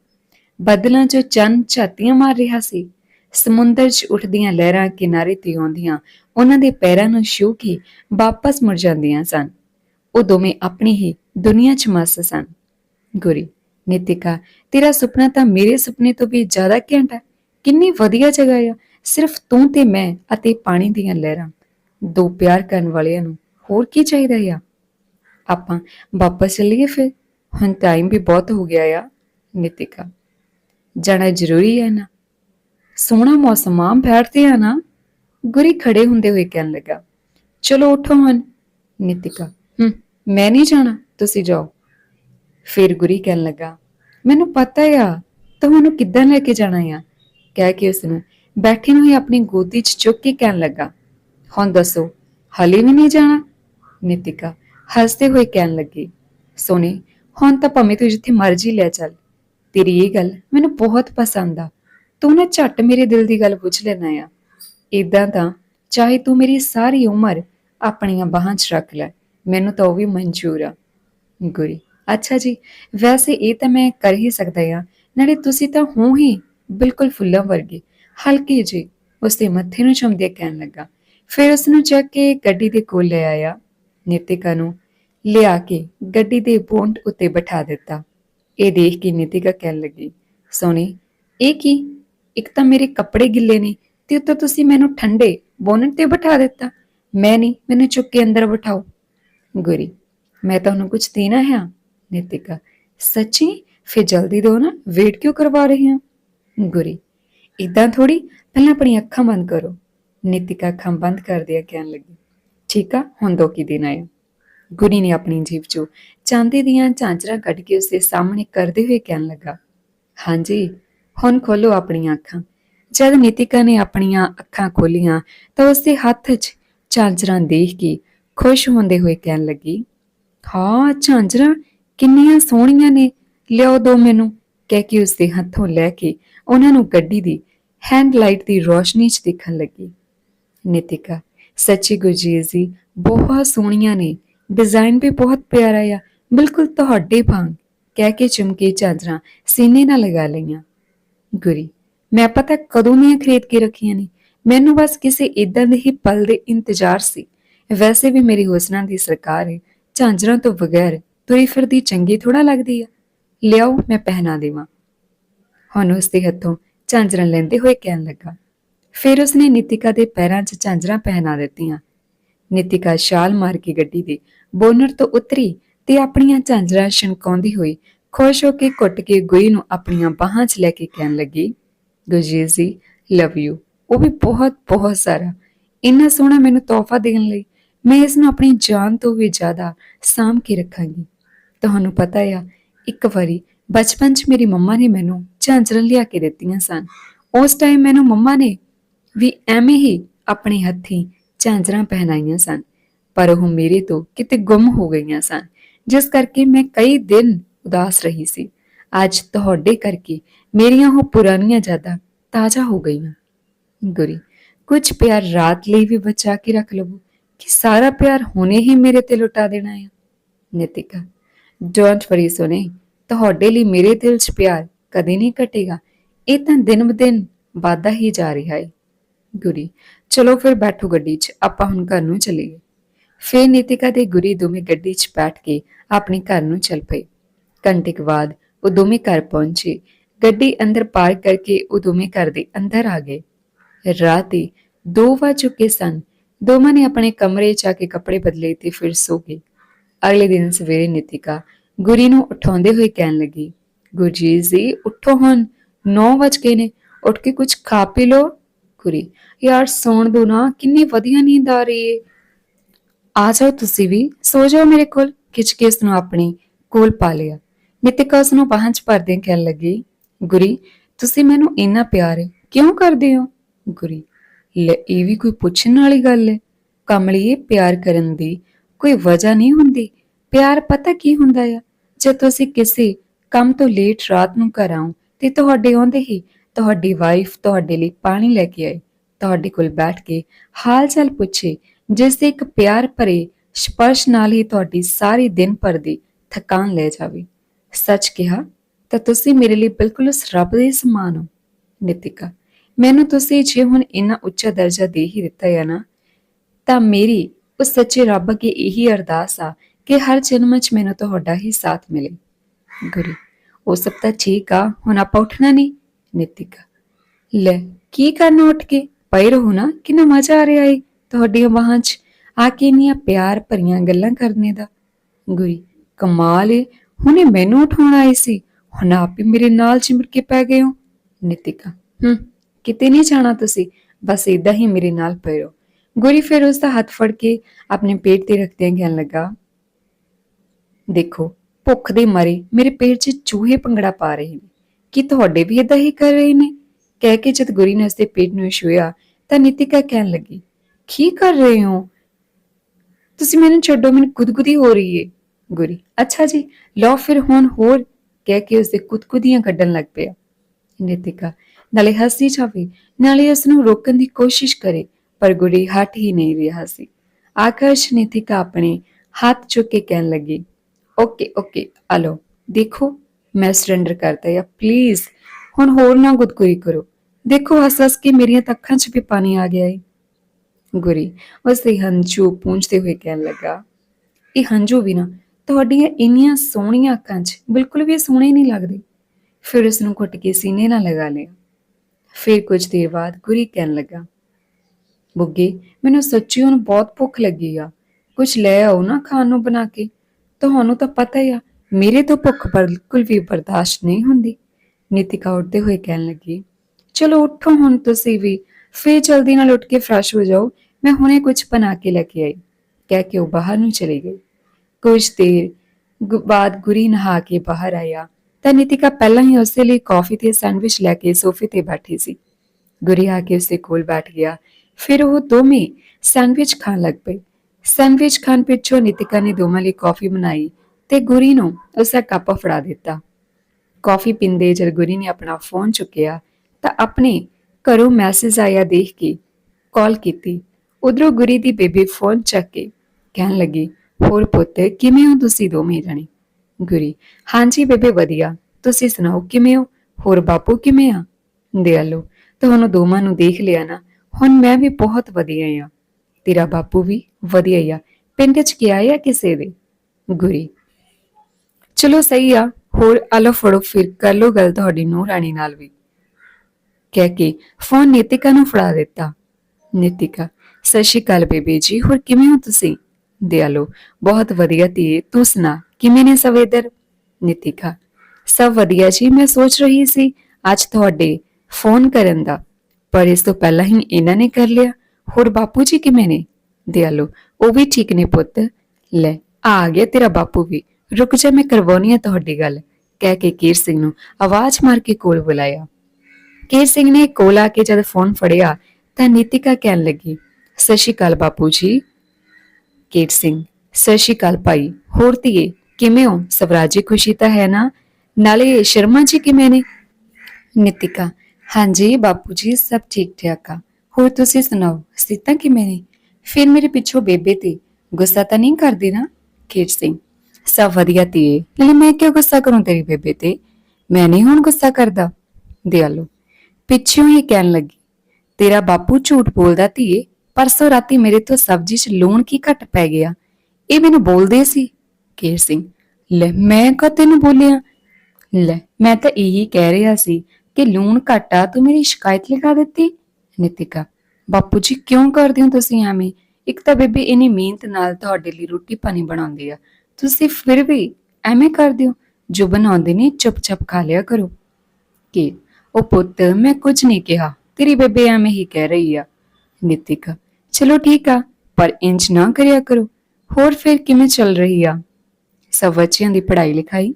ਬੱਦਲਾਂ 'ਚੋਂ ਚੰਨ ਝਾਤੀਆਂ ਮਾਰ ਰਿਹਾ ਸੀ। ਸਮੁੰਦਰ 'ਚ ਉੱਠਦੀਆਂ ਲਹਿਰਾਂ ਕਿਨਾਰੇ ਤੇ ਆਉਂਦੀਆਂ ਉਹਨਾਂ ਦੇ ਪੈਰਾਂ ਨੂੰ ਛੂਹ ਕੇ ਵਾਪਸ ਮੁੜ ਜਾਂਦੀਆਂ ਸਨ। ਉਹ ਦੋਵੇਂ ਆਪਣੀ ਹੀ ਦੁਨੀਆ 'ਚ ਮਸ ਸਨ। ਗੁਰੀ, ਨਿਤਿਕਾ, ਤੇਰਾ ਸੁਪਨਾ ਤਾਂ ਮੇਰੇ ਸੁਪਨੇ ਤੋਂ ਵੀ ਜ਼ਿਆਦਾ ਘੈਂਟ ਹੈ। ਕਿੰਨੀ ਵਧੀਆ ਜਗ੍ਹਾ ਆ। ਸਿਰਫ ਤੂੰ ਤੇ ਮੈਂ ਅਤੇ ਪਾਣੀ ਦੀਆਂ ਲਹਿਰਾਂ। ਦੋ ਪਿਆਰ ਕਰਨ ਵਾਲਿਆਂ ਨੂੰ ਹੋਰ ਕੀ ਚਾਹੀਦਾ ਆ? ਆਪਾਂ ਵਾਪਸ ਚੱਲੀਏ ਫਿਰ। ਹੁਣ ਟਾਈਮ ਵੀ ਬਹੁਤ ਹੋ ਗਿਆ ਆ, ਨਿਤਿਕਾ। ਜਾਣਾ ਜ਼ਰੂਰੀ ਹੈ ਨਾ। ਸੋਹਣਾ ਮੌਸਮ ਆ ਬੈਠਦੇ ਆ ਨਾ। ਗੁਰੀ ਖੜੇ ਹੁੰਦੇ ਹੋਏ ਕਹਿਣ ਲੱਗਾ, ਚਲੋ ਉਠੋ ਹੁਣ। ਨਿਤਿਕਾ ਹੂੰ। ਮੈਂ ਨਹੀਂ ਜਾਣਾ, ਤੁਸੀਂ ਜਾਓ। ਫਿਰ ਗੁਰੀ ਕਹਿਣ ਲੱਗਾ, ਮੈਨੂੰ ਪਤਾ ਆ ਤੁਹਾਨੂੰ ਕਿੱਦਾਂ ਲੈ ਕੇ ਜਾਣਾ ਆ? ਕਹਿ ਕੇ ਉਸ ਨੂੰ ਬੈਠੀ ਨੂੰ ਹੀ ਆਪਣੀ ਗੋਦੀ 'ਚ ਚੁੱਕ ਕੇ ਕਹਿਣ ਲੱਗਾ, ਹੁਣ ਦੱਸੋ, ਹਲੇ ਵੀ ਨਹੀਂ ਜਾਣਾ? ਨਿਤਿਕਾ ਹੱਸਦੇ ਹੋਏ ਕਹਿਣ ਲੱਗੀ, ਸੋਨੀ, ਹੁਣ ਤਾਂ ਭਾਵੇਂ ਤੂੰ ਜਿੱਥੇ ਮਰਜ਼ੀ ਲੈ ਚੱਲ। ਤੇਰੀ ਇਹ ਗੱਲ ਮੈਨੂੰ ਬਹੁਤ ਪਸੰਦ ਆ। ਤੂੰ ਨਾ ਝੱਟ ਮੇਰੇ ਦਿਲ ਦੀ ਗੱਲ ਪੁੱਛ ਲੈਣਾ ਆ। ਇਦਾਂ ਤਾਂ ਚਾਹੇ ਤੂੰ ਮੇਰੀ ਸਾਰੀ ਉਮਰ ਆਪਣੀਆਂ ਬਾਹਾਂ 'ਚ ਰੱਖ ਲੈ। ਮੈਨੂੰ ਤਾਂ ਉਹ ਵੀ ਮਨਜ਼ੂਰ ਆ, ਗੁਰੀ। ਅੱਛਾ ਜੀ, ਵੈਸੇ ਇਹ ਤਾਂ ਮੈਂ ਕਰ ਹੀ ਸਕਦਾ ਆ ਨਾਲੇ ਤੁਸੀਂ ਤਾਂ ਹੋ ਹੀ ਬਿਲਕੁਲ ਫੁੱਲਾਂ ਵਰਗੇ। ਹਲਕੇ ਜੀ, ਉਸਦੇ ਮੱਥੇ ਨੂੰ ਚੁੰਮਦੇ ਕਹਿਣ ਲੱਗਾ। ਫਿਰ ਉਸ ਨੂੰ ਚੱਕ ਕੇ ਗੱਡੀ ਦੇ ਕੋਲ ਲੈ ਆਇਆ। ਨਿਤਿਕਾ ਨੂੰ ਲਿਆ ਕੇ ਗੱਡੀ ਦੇ ਬੋਨਟ ਉੱਤੇ ਬਿਠਾ ਦਿੱਤਾ। ਇਹ ਦੇਖ ਕੇ ਨਿਤਿਕਾ ਕਹਿਣ ਲੱਗੀ, ਸੋਨੀ, ਇਹ ਕੀ? ਇੱਕ ਤਾਂ ਮੇਰੇ ਕੱਪੜੇ ਗਿੱਲੇ ਨੇ ਤੇ ਉੱਤੋਂ ਤੁਸੀਂ ਮੈਨੂੰ ਠੰਡੇ ਬੋਨਟ ਤੇ ਬਿਠਾ ਦਿੱਤਾ। ਮੈਂ ਨਹੀਂ, ਮੈਨੂੰ ਚੁੱਕ ਕੇ ਅੰਦਰ ਬਿਠਾਓ। ਗੁਰੀ, ਮੈਂ ਤੁਹਾਨੂੰ ਕੁਝ ਦੇਣਾ ਹੈ? ਨਿਤਿਕਾ, ਸੱਚੀ? ਫਿਰ ਜਲਦੀ ਦਿਓ ਨਾ ਵੇਟ ਕਿਉਂ ਕਰਵਾ ਰਹੇ ਹੋ ਗੁਰੀ ਇਦਾਂ ਥੋੜੀ ਪਹਿਲਾਂ ਆਪਣੀ ਅੱਖਾਂ ਬੰਦ ਕਰੋ। ਨਿਤਿਕਾ ਅੱਖਾਂ ਬੰਦ ਕਰ ਦਿਆ ਕਹਿਣ ਲੱਗੀ, ਠੀਕ ਆ, ਹੁਣ ਦੋ ਕੀ ਦੇਣਾ ਹੈ? ਗੁਰੀ ਨੇ ਆਪਣੀ ਜੀਭ ਚੋਂ ਚਾਂਦੀ ਦੀਆਂ ਝਾਂਜਰਾਂ ਕੱਢ ਕੇ ਉਸਦੇ ਸਾਹਮਣੇ ਕਰਦੇ ਹੋਏ ਕਹਿਣ ਲੱਗਾ, ਹਾਂਜੀ, ਹੁਣ ਖੋਲੋ ਆਪਣੀਆਂ ਅੱਖਾਂ। ਜਦ ਨੀਤਿਕਾ ਨੇ ਆਪਣੀਆਂ ਅੱਖਾਂ ਖੋਲੀਆਂ ਤਾਂ ਉਸਦੇ ਹੱਥ 'ਚ ਝਾਂਜਰਾਂ ਦੇਖ ਕੇ ਖੁਸ਼ ਹੁੰਦੇ ਹੋਏ ਕਹਿਣ ਲੱਗੀ, ਹਾਂ, ਝਾਂਜਰਾਂ ਕਿੰਨੀਆਂ ਸੋਹਣੀਆਂ ਨੇ। ਲਿਆਓ ਦੋ ਮੈਨੂੰ। ਕਹਿ ਕੇ ਉਸਦੇ ਹੱਥੋਂ ਲੈ ਕੇ ਉਹਨਾਂ ਨੂੰ ਗੱਡੀ ਦੀ ਹੈਂਡ ਲਾਈਟ ਦੀ ਰੋਸ਼ਨੀ 'ਚ ਦੇਖਣ ਲੱਗੀ। ਨਿਤਿਕਾ, ਸੱਚੀ ਗੁਰਜੀਤ ਜੀ, ਬਹੁਤ ਸੋਹਣੀਆਂ ਨੇ। ਡਿਜ਼ਾਈਨ ਵੀ ਬਹੁਤ ਪਿਆਰਾ ਆ। ਬਿਲਕੁਲ ਤੁਹਾਡੇ ਭਾਂਗ ਕਹਿ ਕੇ ਚੁੰਮਕੇ ਝਾਂਜਰਾਂ ਸੀਨੇ ਨਾਲ ਲਗਾ ਲਈਆਂ। ਗੁਰੀ, ਮੈਂ ਪਤਾ ਕਦੋਂ ਦੀਆਂ ਖਰੀਦ ਕੇ ਰੱਖੀਆਂ ਨੇ? ਮੈਨੂੰ ਬਸ ਕਿਸੇ ਇਦਾਂ ਦੇ ਹੀ ਪਲ ਦੇ ਇੰਤਜ਼ਾਰ ਸੀ। ਵੈਸੇ ਵੀ ਮੇਰੀ ਹੁਸਨਾਂ ਦੀ ਸਰਕਾਰ ਹੈ ਝਾਂਜਰਾਂ ਤੋਂ ਬਗੈਰ ਤੁਰੀ ਫਿਰਦੀ ਚੰਗੀ ਥੋੜਾ ਲੱਗਦੀ ਆ। ਲਿਆਓ, ਮੈਂ ਪਹਿਨਾ ਦੇਵਾਂ। ਹੁਣ ਉਸ ਦੇ ਹੱਥੋਂ ਝਾਂਜਰਾਂ ਲੈਂਦੇ ਹੋਏ ਕਹਿਣ ਲੱਗਾ। ਫਿਰ ਉਸਨੇ ਨਿਤਿਕਾ ਦੇ ਪੈਰਾਂ 'ਚ ਝਾਂਜਰਾਂ ਪਹਿਨਾ ਦਿੱਤੀਆਂ। ਨਿਤਿਕਾ ਛਾਲ ਮਾਰ ਕੇ ਗੱਡੀ ਦੇ ਬੋਨਰ ਤੋਂ ਉਤਰੀ ਤੇ ਆਪਣੀਆਂ ਝਾਂਜਰਾਂ ਛਣਕਾਉਂਦੀ ਹੋਈ ਖੁਸ਼ ਹੋ ਕੇ ਘੁੱਟ ਕੇ ਗੁਈ ਨੂੰ ਆਪਣੀਆਂ ਬਾਹਾਂ 'ਚ ਲੈ ਕੇ ਕਹਿਣ ਲੱਗੀ, ਗੁਰਜੀਤ ਜੀ ਲਵ ਯੂ ਉਹ ਵੀ ਬਹੁਤ ਬਹੁਤ ਸਾਰਾ। ਇੰਨਾ ਸੋਹਣਾ ਮੈਨੂੰ ਤੋਹਫਾ ਦੇਣ ਲਈ ਮੈਂ ਇਸ ਨੂੰ ਆਪਣੀ ਜਾਨ ਤੋਂ ਵੀ ਜ਼ਿਆਦਾ ਸਾਂਭ ਕੇ ਰੱਖਾਂਗੀ। ਤੁਹਾਨੂੰ ਪਤਾ ਆ, ਇੱਕ ਵਾਰੀ ਬਚਪਨ 'ਚ ਮੇਰੀ ਮੰਮਾ ਨੇ ਮੈਨੂੰ ਝਾਂਜਰਾਂ ਲਿਆ ਕੇ ਦਿੱਤੀਆਂ ਸਨ। ਉਸ ਟਾਈਮ ਮੈਨੂੰ ਮੰਮਾ ਨੇ ਵੀ ਐਵੇਂ ਹੀ ਆਪਣੇ ਹੱਥੀਂ ਝਾਂਜਰਾਂ ਪਹਿਨਾਈਆਂ ਸਨ, ਪਰ ਉਹ ਮੇਰੇ ਤੋਂ ਕਿਤੇ ਗੁੰਮ ਹੋ ਗਈਆਂ ਸਨ। ਜਿਸ ਕਰਕੇ ਮੈਂ ਕਈ ਦਿਨ ਉਦਾਸ ਰਹੀ ਸੀ। ਅੱਜ ਤੁਹਾਡੇ ਕਰਕੇ ਮੇਰੀਆਂ ਉਹ ਪੁਰਾਣੀਆਂ ਯਾਦਾਂ ਤਾਜ਼ਾ ਹੋ ਗਈਆਂ। ਗੁਰੀ, ਕੁਝ ਪਿਆਰ ਰਾਤ ਲਈ ਵੀ ਬਚਾ ਕੇ ਰੱਖ ਲਵੋ। ਕਿ ਸਾਰਾ ਪਿਆਰ ਹੁਣੇ ਹੀ ਮੇਰੇ ਤੇ ਲੁਟਾ ਦੇਣਾ ਹੈ। ਨਿਤਿਕਾ ਡੋਂਟ ਵਰੀ ਸੋਨੇ, ਤੁਹਾਡੇ ਲਈ ਮੇਰੇ ਦਿਲ 'ਚ ਪਿਆਰ ਕਦੇ ਨਹੀਂ ਘਟੇਗਾ। ਇਹ ਤਾਂ ਦਿਨ ਬ ਦਿਨ ਵੱਧਦਾ ਹੀ ਜਾ ਰਿਹਾ ਹੈ ਗੁਰੀ, ਚਲੋ ਫਿਰ ਬੈਠੋ ਗੱਡੀ 'ਚ, ਆਪਾਂ ਹੁਣ ਘਰ ਨੂੰ ਚੱਲੀਏ। ਫਿਰ ਨਿਤਿਕਾ ਦੇ ਗੁਰੀ ਦੋਵੇਂ ਗੱਡੀ 'ਚ ਬੈਠ ਕੇ ਆਪਣੇ ਘਰ ਨੂੰ ਚੱਲ ਪਏ। ਘੰਟੇ ਬਾਅਦ ਉਹ ਦੋਵੇਂ ਘਰ ਪਹੁੰਚੇ। ਗੱਡੀ ਅੰਦਰ ਪਾਰਕ ਕਰਕੇ ਉਹ ਦੋਵੇਂ ਘਰ ਦੇ ਅੰਦਰ ਆ ਗਏ। ਰਾਤ ਦੇ 2 ਵਜ ਚੁੱਕੇ ਸਨ। ਦੋਵਾਂ ਨੇ ਆਪਣੇ ਕਮਰੇ 'ਚ ਆ ਕੇ ਕੱਪੜੇ ਬਦਲੇ ਤੇ ਫਿਰ ਸੋ ਗਏ। ਅਗਲੇ ਦਿਨ ਸਵੇਰੇ ਨਿਤਿਕਾ ਗੁਰੀ ਨੂੰ ਉਠਾਉਂਦੇ ਹੋਏ ਕਹਿਣ ਲੱਗੀ, ਗੁਰਜੀਤ ਜੀ, ਉੱਠੋ ਹੁਣ 9 ਵਜ ਗਏ ਨੇ, ਉੱਠ ਕੇ ਕੁਝ ਖਾ ਪੀ ਲਓ। ਗੁਰੀ, ਯਾਰ, ਸੌਣ ਦੋ ਨਾ, ਕਿੰਨੀ ਵਧੀਆ ਨੀਂਦ ਆ ਰਹੀ ਏ। ਆ ਜਾਓ ਤੁਸੀਂ ਵੀ, ਸੋ ਜਾਓ ਮੇਰੇ ਕੋਲ। ਖਿੱਚ ਕੇ ਉਸ ਨੂੰ ਆਪਣੀ ਕੋਲ ਪਾ ਲਿਆ। ਨਿਤਿਕਾ ਉਸ ਨੂੰ ਬਾਹਾਂ 'ਚ ਭਰਦੇ ਕਹਿਣ ਲੱਗੀ, ਗੁਰੀ, ਤੁਸੀਂ ਮੈਨੂੰ ਇੰਨਾ ਪਿਆਰ ਕਿਉਂ ਕਰਦੇ ਹੋ? ਗੁਰੀ ਲੈ, ਇਹ ਵੀ ਕੋਈ ਪੁੱਛਣ ਵਾਲੀ ਗੱਲ ਹੈ ਕਮਲੀਏ, ਪਿਆਰ ਕਰਨ ਦੀ ਕੋਈ ਵਜ੍ਹਾ ਨਹੀਂ ਹੁੰਦੀ। ਪਿਆਰ ਪਤਾ ਕੀ ਹੁੰਦਾ ਆ? ਜੇ ਤੁਸੀਂ ਕਿਸੇ ਕੰਮ ਤੋਂ ਲੇਟ ਰਾਤ ਨੂੰ ਘਰ ਆਉਂ, ਤੇ ਤੁਹਾਡੇ ਆਉਂਦੇ ਹੀ ਤੁਹਾਡੀ ਵਾਈਫ ਤੁਹਾਡੇ ਲਈ ਪਾਣੀ ਲੈ ਕੇ ਆਏ, ਤੁਹਾਡੇ ਕੋਲ ਬੈਠ ਕੇ ਹਾਲ ਚਾਲ ਪੁੱਛੇ, ਜਿਸ ਦੇ ਇੱਕ ਪਿਆਰ ਭਰੇ ਸਪਰਸ਼ ਨਾਲ ਹੀ ਤੁਹਾਡੀ ਸਾਰੀ ਦਿਨ ਭਰ ਦੀ ਥਕਾਨ ਲੈ ਜਾਵੇ। ਸੱਚ ਕਿਹਾ, ਤਾਂ ਤੁਸੀਂ ਮੇਰੇ ਲਈ ਬਿਲਕੁਲ ਉਸ ਰੱਬ ਦੇ ਸਮਾਨ ਹੋ, ਨਿਤਿਕਾ। ਮੈਨੂੰ ਤੁਸੀਂ ਜੇ ਹੁਣ ਇੰਨਾ ਉੱਚਾ ਦਰਜਾ ਦੇ ਹੀ ਦਿੱਤਾ ਹੈ ਨਾ, ਤਾਂ ਮੇਰੀ ਉਸ ਸੱਚੇ ਰੱਬ ਅੱਗੇ ਇਹੀ ਅਰਦਾਸ ਆ ਕਿ ਹਰ ਜਨਮ 'ਚ ਮੈਨੂੰ ਤੁਹਾਡਾ ਹੀ ਸਾਥ ਮਿਲੇ। ਗੁਰੂ, ਉਹ ਸਭ ਤਾਂ ਠੀਕ ਆ, ਹੁਣ ਆਪਾਂ ਉੱਠਣਾ ਨਹੀਂ? ਨਿਤਿਕਾ, ਲੈ, ਕੀ ਕਰਨਾ ਉੱਠ ਕੇ? ਪਈ ਰਹੋ ਨਾ, ਕਿੰਨਾ ਮਜ਼ਾ ਆ ਰਿਹਾ ਏ ਤੁਹਾਡੀਆਂ ਬਾਹਾਂ 'ਚ। ਆ ਕੇ ਇੰਨੀਆਂ ਪਿਆਰ ਭਰੀਆਂ ਗੱਲਾਂ ਕਰਨੇ ਦਾ? ਗੁਰੀ, ਕਮਾਲ ਏ, ਹੁਣੇ ਮੈਨੂੰ ਉਠਾਉਣ ਆਈ ਸੀ, ਹੁਣ ਆਪ ਹੀ ਮੇਰੇ ਨਾਲ ਚਿਮੜ ਕੇ ਪੈ ਗਏ ਹੋ। ਨਿਤਿਕਾ, ਹੂੰ। ਕਿਤੇ ਨਹੀਂ ਜਾਣਾ ਤੁਸੀਂ, ਬਸ ਇਦਾਂ ਹੀ ਮੇਰੇ ਨਾਲ ਪਏ ਰਹੋ ਗੁਰੀ ਫਿਰ ਉਸ ਦਾ ਹੱਥ ਫੜ ਕੇ ਆਪਣੇ ਪੇਟ ਤੇ ਰੱਖਦਿਆਂ ਕਹਿਣ ਲੱਗਾ, ਦੇਖੋ, ਭੁੱਖ ਦੇ ਮਾਰੇ ਮੇਰੇ ਪੇਟ 'ਚ ਚੂਹੇ ਪੰਗੜਾ ਪਾ ਰਹੇ ਨੇ। ਕੀ ਤੁਹਾਡੇ ਵੀ ਇਦਾਂ ਹੀ ਕਰ ਰਹੇ ਨੇ? ਕਹਿ ਕੇ ਜਦ ਗੁਰੀ ਨੇ ਉਸ ਪੇਟ ਨੂੰ ਛੂਇਆ ਤਾਂ ਨਿਤਿਕਾ ਕਹਿਣ ਲੱਗੀ, ਕੀ ਕਰ ਰਹੇ ਹੋ? ਤੁਸੀਂ ਮੈਨੂੰ ਛੱਡੋ, ਮੈਨੂੰ ਗੁਦਗੁਦੀ ਹੋ ਰਹੀ ਏ। ਗੁਰੀ, ਅੱਛਾ ਜੀ, ਲਓ ਫਿਰ ਹੁਣ ਹੋਰ, ਕਹਿ ਕੇ ਉਸਦੇ ਕੁਦਕੁਦੀਆਂ ਕੱਢਣ ਲੱਗ ਪਿਆ। ਨਿਤਿਕਾ ਨਾਲੇ ਹੱਸੀ ਜਾਵੇ, ਨਾਲੇ ਉਸ ਨੂੰ ਰੋਕਣ ਦੀ ਕੋਸ਼ਿਸ਼ ਕਰੇ, ਪਰ ਗੁਰੀ ਹਟ ਹੀ ਨਹੀਂ ਰਿਹਾ ਸੀ। ਆਕਰਸ਼ ਨੇ ਨਿਤਿਕਾ ਆਪਣੇ ਹੱਥ ਚੁੱਕ ਕੇ ਕਹਿਣ ਲੱਗੀ, ਓਕੇ ਓਕੇ ਆਲੋ ਦੇਖੋ, ਮੈਂ ਸਰੈਂਡਰ ਕਰਤਾ ਹੈ ਪਲੀਜ਼ ਹੁਣ ਹੋਰ ਨਾ ਗੁਦਗੁਰੀ ਕਰੋ। ਦੇਖੋ ਹੱਸ ਹੱਸ ਕੇ ਮੇਰੀਆਂ ਤਾਂ ਅੱਖਾਂ 'ਚ ਵੀ ਪਾਣੀ ਆ ਗਿਆ ਏ। ਗੁਰੀ ਉਸ ਦੇ ਹੰਝੂ ਪੂੰਝਦੇ ਹੋਏ ਕਹਿਣ ਲੱਗਾ, ਇਹ ਹੰਝੂ ਵੀ ਨਾ, ਤੁਹਾਡੀਆਂ ਇੰਨੀਆਂ ਸੋਹਣੀਆਂ ਅੱਖਾਂ 'ਚ ਬਿਲਕੁਲ ਵੀ ਸੋਹਣੇ ਨਹੀਂ ਲੱਗਦੇ। ਫਿਰ ਉਸ ਨੂੰ ਘੁੱਟ ਕੇ ਸੀਨੇ ਨਾਲ ਲਗਾ ਲਿਆ। ਫਿਰ ਕੁਝ ਦੇਰ ਬਾਅਦ ਗੁਰੀ ਕਹਿਣ ਲੱਗਾ, ਬੁੱਗੇ, ਮੈਨੂੰ ਸੱਚੀ ਹੁਣ ਬਹੁਤ ਭੁੱਖ ਲੱਗੀ ਆ। ਕੁਝ ਲੈ ਆਓ ਨਾ ਖਾਣ ਨੂੰ ਬਣਾ ਕੇ। ਤੁਹਾਨੂੰ ਤਾਂ ਪਤਾ ਹੀ ਆ, ਮੇਰੇ ਤੋਂ ਭੁੱਖ ਬਿਲਕੁਲ ਵੀ ਬਰਦਾਸ਼ਤ ਨਹੀਂ ਹੁੰਦੀ। ਨੀਤਿਕਾ ਉੱਠਦੇ ਹੋਏ ਕਹਿਣ ਲੱਗੀ, ਚਲੋ ਉੱਠੋ ਹੁਣ ਤੁਸੀਂ ਵੀ। ਫੇਰ ਜਲਦੀ ਨਾਲ ਉੱਠ ਕੇ ਫਰੈਸ਼ ਹੋ ਜਾਓ। ਮੈਂ ਹੁਣੇ ਕੁਝ ਬਣਾ ਕੇ ਲੈ ਕੇ ਆਈ। ਕਹਿ ਕੇ ਉਹ ਬਾਹਰ ਨੂੰ ਚਲੀ ਗਈ ਕੁਝ ਦੇਰ ਬਾਅਦ ਗੁਰੀ ਨਹਾ ਕੇ ਬਾਹਰ ਆਇਆ। ਤਾਂ ਨੀਤਿਕਾ ਪਹਿਲਾਂ ਹੀ ਉਸਦੇ ਲਈ ਕਾਫੀ ਤੇ ਸੈਂਡਵਿਚ ਲੈ ਕੇ ਸੋਫੇ ਤੇ ਬੈਠੀ ਸੀ। ਗੁਰੀ ਆ ਕੇ ਉਸਦੇ ਕੋਲ ਬੈਠ ਗਿਆ। ਫਿਰ ਉਹ ਦੋਵੇਂ ਸੈਂਡਵਿਚ ਖਾਣ ਲੱਗ ਪਏ। ਸੈਂਡਵਿਚ ਖਾਣ ਪਿੱਛੋਂ ਨਿਤਿਕਾ ਨੇ ਦੋਵਾਂ ਲਈ ਕਾਫੀ ਬਣਾਈ ਤੇ ਗੁਰੀ ਨੂੰ ਉਸਦਾ ਕੱਪ ਫੜਾ ਦਿੱਤਾ। ਕਾਫੀ ਪੀਂਦੇ ਜਦ ਗੁਰੀ ਨੇ ਆਪਣਾ ਫੋਨ ਚੁੱਕਿਆ ਤਾਂ ਆਪਣੇ ਘਰੋਂ ਮੈਸੇਜ ਆਇਆ ਦੇਖ ਕੇ ਕਾਲ ਕੀਤੀ। ਉਧਰੋਂ ਗੁਰੀ ਦੀ ਬੇਬੀ ਫੋਨ ਚੱਕ ਕੇ ਕਹਿਣ ਲੱਗੀ, ਹੋਰ ਪੁੱਤ, ਕਿਵੇਂ ਹੋ ਤੁਸੀਂ ਦੋਵੇਂ ਜਣੇ? ਗੁਰੀ। ਹਾਂਜੀ ਬੇਬੇ, ਵਧੀਆ। ਤੁਸੀਂ ਸੁਣਾਓ, ਕਿਵੇਂ ਹੋ? ਹੋਰ ਬਾਪੂ ਕਿਵੇਂ ਆ? ਦਿਆਲੋ, ਤੁਹਾਨੂੰ ਦੋਵਾਂ ਨੂੰ ਦੇਖ ਲਿਆ ਨਾ, ਹੁਣ ਮੈਂ ਵੀ ਬਹੁਤ ਵਧੀਆ ਆ। ਤੇਰਾ ਬਾਪੂ ਵੀ ਵਧੀਆ ਆ। ਪਿੰਡ ਚ ਗਿਆ ਆ ਕਿਸੇ ਦੇ? ਗੁਰੀ। ਚਲੋ ਸਹੀ ਆ, ਹੋਰ ਆਲੋ ਫੜੋ, ਫਿਰ ਕਰ ਲੋ ਗੱਲ ਤੁਹਾਡੀ ਨੂੰਹ ਰਾਣੀ ਨਾਲ ਵੀ। ਕਹਿ ਕੇ ਫੋਨ ਨੀਤਿਕਾ ਨੂੰ ਫੜਾ ਦਿੱਤਾ। ਨੀਤਿਕਾ, ਸਤਿ ਸ਼੍ਰੀ ਅਕਾਲ ਬੇਬੀ ਜੀ, ਹੋਰ ਕਿਵੇਂ ਹੋ ਤੁਸੀਂ? ਦਿਆਲੋ, ਬਹੁਤ ਵਧੀਆ ਧੀਏ, ਤੂੰ ਸੁਣਾ। ਕਿਵੇਂ ਨੇ ਸਵੇਦਰ ਨੀਤਿਕਾ, ਸਭ ਵਧੀਆ ਜੀ, ਮੈਂ ਸੋਚ ਰਹੀ ਸੀ ਅੱਜ ਤੁਹਾਡੇ ਫੋਨ ਕਰਨ ਦਾ, ਪਰ ਇਸ ਤੋਂ ਪਹਿਲਾਂ ਹੀ ਇਹਨਾਂ ਨੇ ਕਰ ਲਿਆ। ਹੋਰ ਬਾਪੂ ਜੀ ਕਿਵੇਂ ਨੇ? ਦਿਆਲੋ, ਉਹ ਵੀ ਠੀਕ ਨੇ ਪੁੱਤ। ਲੈ, ਆ ਗਿਆ ਤੇਰਾ ਬਾਪੂ ਵੀ। ਰੁਕ ਜਾ, ਮੈਂ ਕਰਵਾਉਣੀ ਆ ਤੁਹਾਡੀ ਗੱਲ। ਕਹਿ ਕੇ ਕੀਰ ਸਿੰਘ ਨੂੰ ਆਵਾਜ਼ ਮਾਰ ਕੇ ਕੋਲ ਬੁਲਾਇਆ। ਕੇਰ ਸਿੰਘ ਨੇ ਕੋਲ ਆ ਕੇ ਜਦ ਫੋਨ ਫੜਿਆ ਤਾਂ ਨੀਤਿਕਾ ਕਹਿਣ ਲੱਗੀ, ਸਤਿ ਸ਼੍ਰੀ ਅਕਾਲ ਬਾਪੂ ਜੀ। ਕੇਰ ਸਿੰਘ, ਸਤਿ ਸ਼੍ਰੀ ਅਕਾਲ ਭਾਈ, ਹੋਰ ਧੀਏ ਕਿਵੇਂ ਹੋ? ਸਵਰਾਜੀ ਖੁਸ਼ੀ ਤਾਂ ਹੈ ਨਾ? ਨਾਲੇ ਸ਼ਰਮਾ ਜੀ ਕਿਵੇਂ ਨੇ? ਨਿਤਿਕਾ, ਹਾਂਜੀ, ਬਾਪੂ ਜੀ ਸਭ ਠੀਕ ਠਾਕ ਆ। ਹੋਰ ਤੁਸੀਂ ਸੁਣਾਓ ਸੀਤਾ ਕਿਵੇਂ ਨੇ? ਫਿਰ ਮੇਰੇ ਪਿੱਛੋਂ ਬੇਬੇ ਤੇ ਗੁੱਸਾ ਤਾਂ ਨਹੀਂ ਕਰਦੀ ਨਾ? ਕੇਰ ਸਿੰਘ, ਸਭ ਵਧੀਆ ਧੀਏ ਨਾਲੇ ਮੈਂ ਕਿਉਂ ਗੁੱਸਾ ਕਰੂੰ ਤੇਰੀ ਬੇਬੇ ਤੇ? ਮੈਂ ਨਹੀਂ ਹੁਣ ਗੁੱਸਾ ਕਰਦਾ। ਦਿਆਲੋ, ਪਿੱਛੋਂ ਹੀ ਕਹਿਣ ਲੱਗੀ, ਤੇਰਾ ਬਾਪੂ ਝੂਠ ਬੋਲਦਾ ਧੀਏ, ਪਰਸੋਂ ਰਾਤੀ ਮੇਰੇ ਤੋਂ ਸਬਜ਼ੀ 'ਚ ਲੂਣ ਕੀ ਘੱਟ ਪੈ ਗਿਆ? ਇਹ ਮੈਨੂੰ ਬੋਲਦੇ ਸੀ। ਕੇਰ ਸਿੰਘ, ਲੈ ਮੈਂ ਕਦ ਤੈਨੂੰ ਬੋਲਿਆ? ਲੈ, ਮੈਂ ਤਾਂ ਇਹੀ ਕਹਿ ਰਿਹਾ ਸੀ ਕਿ ਲੂਣ ਘਟਾ ਤੂੰ ਮੇਰੀ ਸ਼ਿਕਾਇਤ ਲਿਖਾ ਦਿੱਤੀ? ਨਿਤਿਕਾ, ਬਾਪੂ ਜੀ ਕਿਉਂ ਕਰਦੇ ਹੋ ਤੁਸੀਂ ਐਵੇਂ? ਇੱਕ ਤਾਂ ਬੇਬੇ ਇਨੀ ਮਿਹਨਤ ਨਾਲ ਤੁਹਾਡੇ ਲਈ ਰੋਟੀ ਪਾਣੀ ਬਣਾਉਂਦੀ ਆ। ਤੁਸੀਂ ਫਿਰ ਵੀ ਐਵੇਂ ਕਰਦੇ ਹੋ? ਜੋ ਬਣਾਉਂਦੇ ਨੇ ਚੁੱਪ-ਚਾਪ ਖਾ ਲਿਆ ਕਰੋ। ਕਿ? ਉਹ ਪੁੱਤ, ਮੈਂ ਕੁਝ ਨਹੀਂ ਕਿਹਾ। ਤੇਰੀ ਬੇਬੇ ਐਵੇਂ ਹੀ ਕਹਿ ਰਹੀ ਆ। ਨਿਤਿਕਾ, ਚਲੋ ਠੀਕ ਆ, ਪਰ ਇੰਜ ਨਾ ਕਰਿਆ ਕਰੋ। ਹੋਰ ਫਿਰ ਕਿਵੇਂ ਚੱਲ ਰਹੀ ਆ? ਸਭ ਬੱਚਿਆਂ ਦੀ ਪੜ੍ਹਾਈ ਲਿਖਾਈ,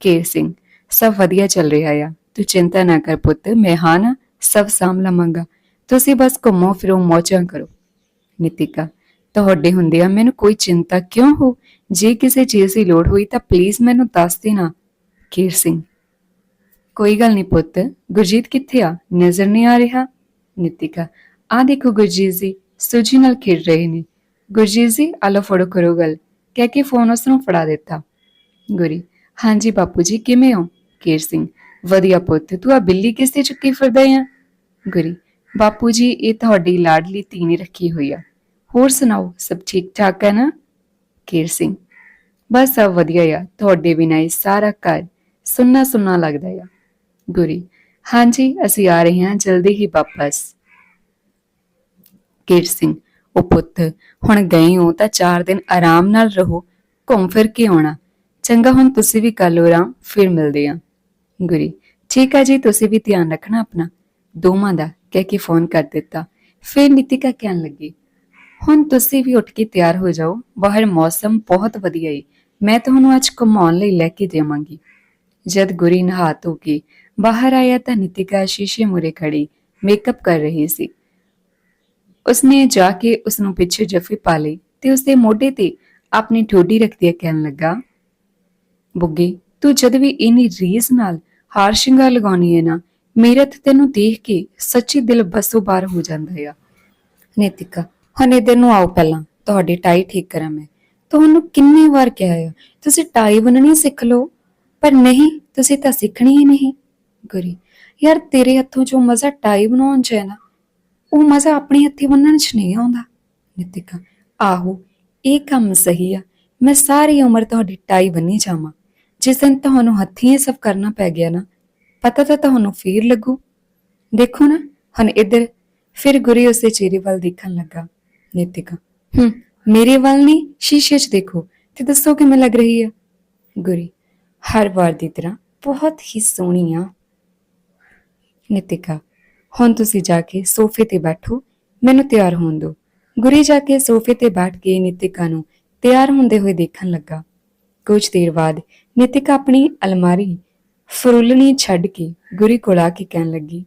ਕੇਰ ਸਿੰਘ, ਸਭ ਵਧੀਆ ਚੱਲ ਰਿਹਾ ਆ। ਤੂੰ ਚਿੰਤਾ ਨਾ ਕਰ ਪੁੱਤ, ਮੈਂ ਹਾਂ ਨਾ, ਸਭ ਸਾਂਭ ਲਵਾਂਗਾ। ਤੁਸੀਂ ਬਸ ਘੁੰਮੋ ਫਿਰੋ, ਮੌਜਾਂ ਕਰੋ। ਨਿਤਿਕਾ, ਤੁਹਾਡੇ ਹੁੰਦੇ ਆ ਮੈਨੂੰ ਕੋਈ ਚਿੰਤਾ ਕਿਉਂ ਹੋ? ਜੇ ਕਿਸੇ ਚੀਜ਼ ਦੀ ਲੋੜ ਹੋਈ ਤਾਂ ਪਲੀਜ਼ ਮੈਨੂੰ ਦੱਸ ਦੇਣਾ। ਕੇਰ ਸਿੰਘ, ਕੋਈ ਗੱਲ ਨਹੀਂ ਪੁੱਤ, ਗੁਰਜੀਤ ਕਿੱਥੇ ਆ? ਨਜ਼ਰ ਨਹੀਂ ਆ ਰਿਹਾ। ਨਿਤਿਕਾ ਆ ਦੇਖੋ ਗੁਰਜੀਤ ਜੀ, ਸੁਜੀ ਨਾਲ ਖੇਡ ਰਹੇ ਨੇ। ਗੁਰਜੀਤ ਜੀ ਆਲੋ ਫੜੋ ਕਰੋ ਗੱਲ। ਕਹਿ ਕੇ ਫੋਨ ਉਸ ਨੂੰ ਫੜਾ ਦਿੱਤਾ। ਗੁਰੀ, ਹਾਂਜੀ ਬਾਪੂ ਜੀ, ਕਿਵੇਂ ਹੋ? ਕੇਰ ਸਿੰਘ, ਵਧੀਆ ਪੁੱਤ, ਤੂੰ ਆ ਬਿੱਲੀ ਕਿਸ ਤੇ ਚੁੱਕੀ ਫਿਰਦਾ ਆ? ਗੁਰੀ, ਬਾਪੂ ਜੀ, ਇਹ ਤੁਹਾਡੀ ਲਾਡਲੀ ਧੀ ਨੇ ਰੱਖੀ ਹੋਈ ਆ। ਹੋਰ ਸੁਣਾਓ, ਸਭ ਠੀਕ ਠਾਕ ਹੈ ਨਾ? ਕੇਰ ਸਿੰਘ, ਬਸ ਸਭ ਵਧੀਆ ਆ, ਤੁਹਾਡੇ ਬਿਨਾਂ ਇਹ ਸਾਰਾ ਘਰ ਸੁੰਨਾ ਸੁੰਨਾ ਲੱਗਦਾ ਆ। ਗੁਰੀ, ਹਾਂਜੀ, ਅਸੀਂ ਆ ਰਹੇ ਹਾਂ, ਜਲਦੀ ਹੀ ਵਾਪਸ। ਕੇਰ ਸਿੰਘ ਉਹ ਪੁੱਤ, ਹੁਣ ਗਏ ਹੋ ਤਾਂ 4 ਦਿਨ ਆਰਾਮ ਨਾਲ ਰਹੋ, ਘੁੰਮ ਫਿਰ ਕੇ ਆਉਣਾ। ਚੰਗਾ, ਹੁਣ ਤੁਸੀਂ ਵੀ ਕਰ ਲਓ ਆਰਾਮ ਫਿਰ ਮਿਲਦੇ ਹਾਂ ਗੁਰੀ, ਠੀਕ ਆ ਜੀ, ਤੁਸੀਂ ਵੀ ਧਿਆਨ ਰੱਖਣਾ ਆਪਣਾ। ਦੋਵਾਂ ਦਾ ਕਹਿ ਕੇ ਫੋਨ ਕਰ ਦਿੱਤਾ। ਫਿਰ ਨਿਤਿਕਾ ਕਹਿਣ ਲੱਗੀ, ਹੁਣ ਤੁਸੀਂ ਵੀ ਉੱਠ ਕੇ ਤਿਆਰ ਹੋ ਜਾਓ, ਬਾਹਰ ਮੌਸਮ ਬਹੁਤ ਵਧੀਆ ਏ। ਮੈਂ ਤੁਹਾਨੂੰ ਅੱਜ ਘੁਮਾਉਣ ਲਈ ਲੈ ਕੇ ਜਾਵਾਂਗੀ ਜਦ ਗੁਰੀ ਨਹਾ ਧੋ ਕੇ ਬਾਹਰ ਆਇਆ ਤਾਂ ਨਿਤਿਕਾ ਸ਼ੀਸ਼ੇ ਮੂਰੇ ਖੜੀ ਮੇਕਅਪ ਕਰ ਰਹੀ ਸੀ। ਉਸਨੇ ਜਾ ਕੇ ਉਸ ਨੂੰ ਪਿੱਛੇ ਜੱਫੀ ਪਾ ਲਈ ਤੇ ਉਸਦੇ ਮੋਢੇ ਤੇ ਆਪਣੀ ਠੋਡੀ ਰੱਖਦਿਆਂ ਕਹਿਣ ਲੱਗਾ, ਬੁੱਗੇ, ਤੂੰ ਜਦ ਵੀ ਇੰਨੀ ਰੀਸ ਨਾਲ ਹਾਰ ਸ਼ਿੰਗਾਰ ਲਗਾਉਣੀ ਹੈ ਨਾ, ਮੇਰਾ ਤੇ ਤੈਨੂੰ ਦੇਖ ਕੇ ਸੱਚੀ ਦਿਲ ਬਸੋ ਬਾਰ ਹੋ ਜਾਂਦਾ ਆ। ਨੀਤਿਕਾ, ਹੁਣ ਇਧਰ ਨੂੰ ਆਓ ਪਹਿਲਾਂ, ਤੁਹਾਡੀ ਟਾਈ ਠੀਕ ਕਰਾਂ ਮੈਂ। ਤੁਹਾਨੂੰ ਕਿੰਨੀ ਵਾਰ ਕਿਹਾ ਹੈ ਤੁਸੀਂ ਟਾਈ ਬਣਨੀ ਸਿੱਖ ਲਓ, ਪਰ ਨਹੀਂ, ਤੁਸੀਂ ਤਾਂ ਸਿੱਖਣੀ ਹੀ ਨਹੀਂ। ਗੁਰੀ, ਯਾਰ ਤੇਰੇ ਹੱਥੋਂ ਜੋ ਮਜ਼ਾ ਟਾਈ ਬਣਾਉਣ ਚ ਹੈ ਨਾ ਉਹ ਮਜ਼ਾ ਆਪਣੇ ਹੱਥੀ ਬੰਨਣ ਚ ਨਹੀਂ ਆਉਂਦਾ। ਨਿਤਿਕਾ, ਆਹੋ, ਇਹ ਕੰਮ ਸਹੀ ਆ। ਮੈਂ ਸਾਰੀ ਉਮਰ ਤੁਹਾਡੀ ਟਾਈ ਬੰਨੀ ਜਾਵਾਂ। ਜਿਸ ਦਿਨ ਤੁਹਾਨੂੰ ਹੱਥੀਂ ਇਹ ਸਭ ਕਰਨਾ ਪੈ ਗਿਆ ਨਾ, ਪਤਾ ਤਾਂ ਤੁਹਾਨੂੰ ਫੇਰ ਲੱਗੂ। ਦੇਖੋ ਨਾ, ਹੁਣ ਇੱਧਰ ਫਿਰ ਗੁਰੀ ਉਸਦੇ ਚਿਹਰੇ ਵੱਲ ਦੇਖਣ ਲੱਗਾ। ਨਿਤਿਕਾ, ਹੂੰ, ਮੇਰੇ ਵੱਲ ਨਹੀਂ, ਸ਼ੀਸ਼ੇ 'ਚ ਦੇਖੋ ਤੇ ਦੱਸੋ ਕਿਵੇਂ ਲੱਗ ਰਹੀ ਆ? ਗੁਰੀ, ਹਰ ਵਾਰ ਦੀ ਤਰ੍ਹਾਂ ਬਹੁਤ ਹੀ ਸੋਹਣੀ ਆ। ਨਿਤਿਕਾ ਹੁਣ ਤੁਸੀਂ ਜਾ ਕੇ ਸੋਫੇ ਤੇ ਬੈਠੋ, ਮੈਨੂੰ ਤਿਆਰ ਹੋਣ ਦਿਓ। ਗੁਰੀ ਜਾ ਕੇ ਸੋਫੇ ਤੇ ਬੈਠ ਕੇ ਨਿਤਿਕਾ ਨੂੰ ਤਿਆਰ ਹੁੰਦੇ ਹੋਏ ਦੇਖਣ ਲੱਗਾ। ਕੁਝ ਦੇਰ ਬਾਅਦ ਨਿਤਿਕਾ ਆਪਣੀ ਅਲਮਾਰੀ ਫਰੁੱਲਣੀ ਛੱਡ ਕੇ ਗੁਰੀ ਕੋਲ ਆ ਕੇ ਕਹਿਣ ਲੱਗੀ,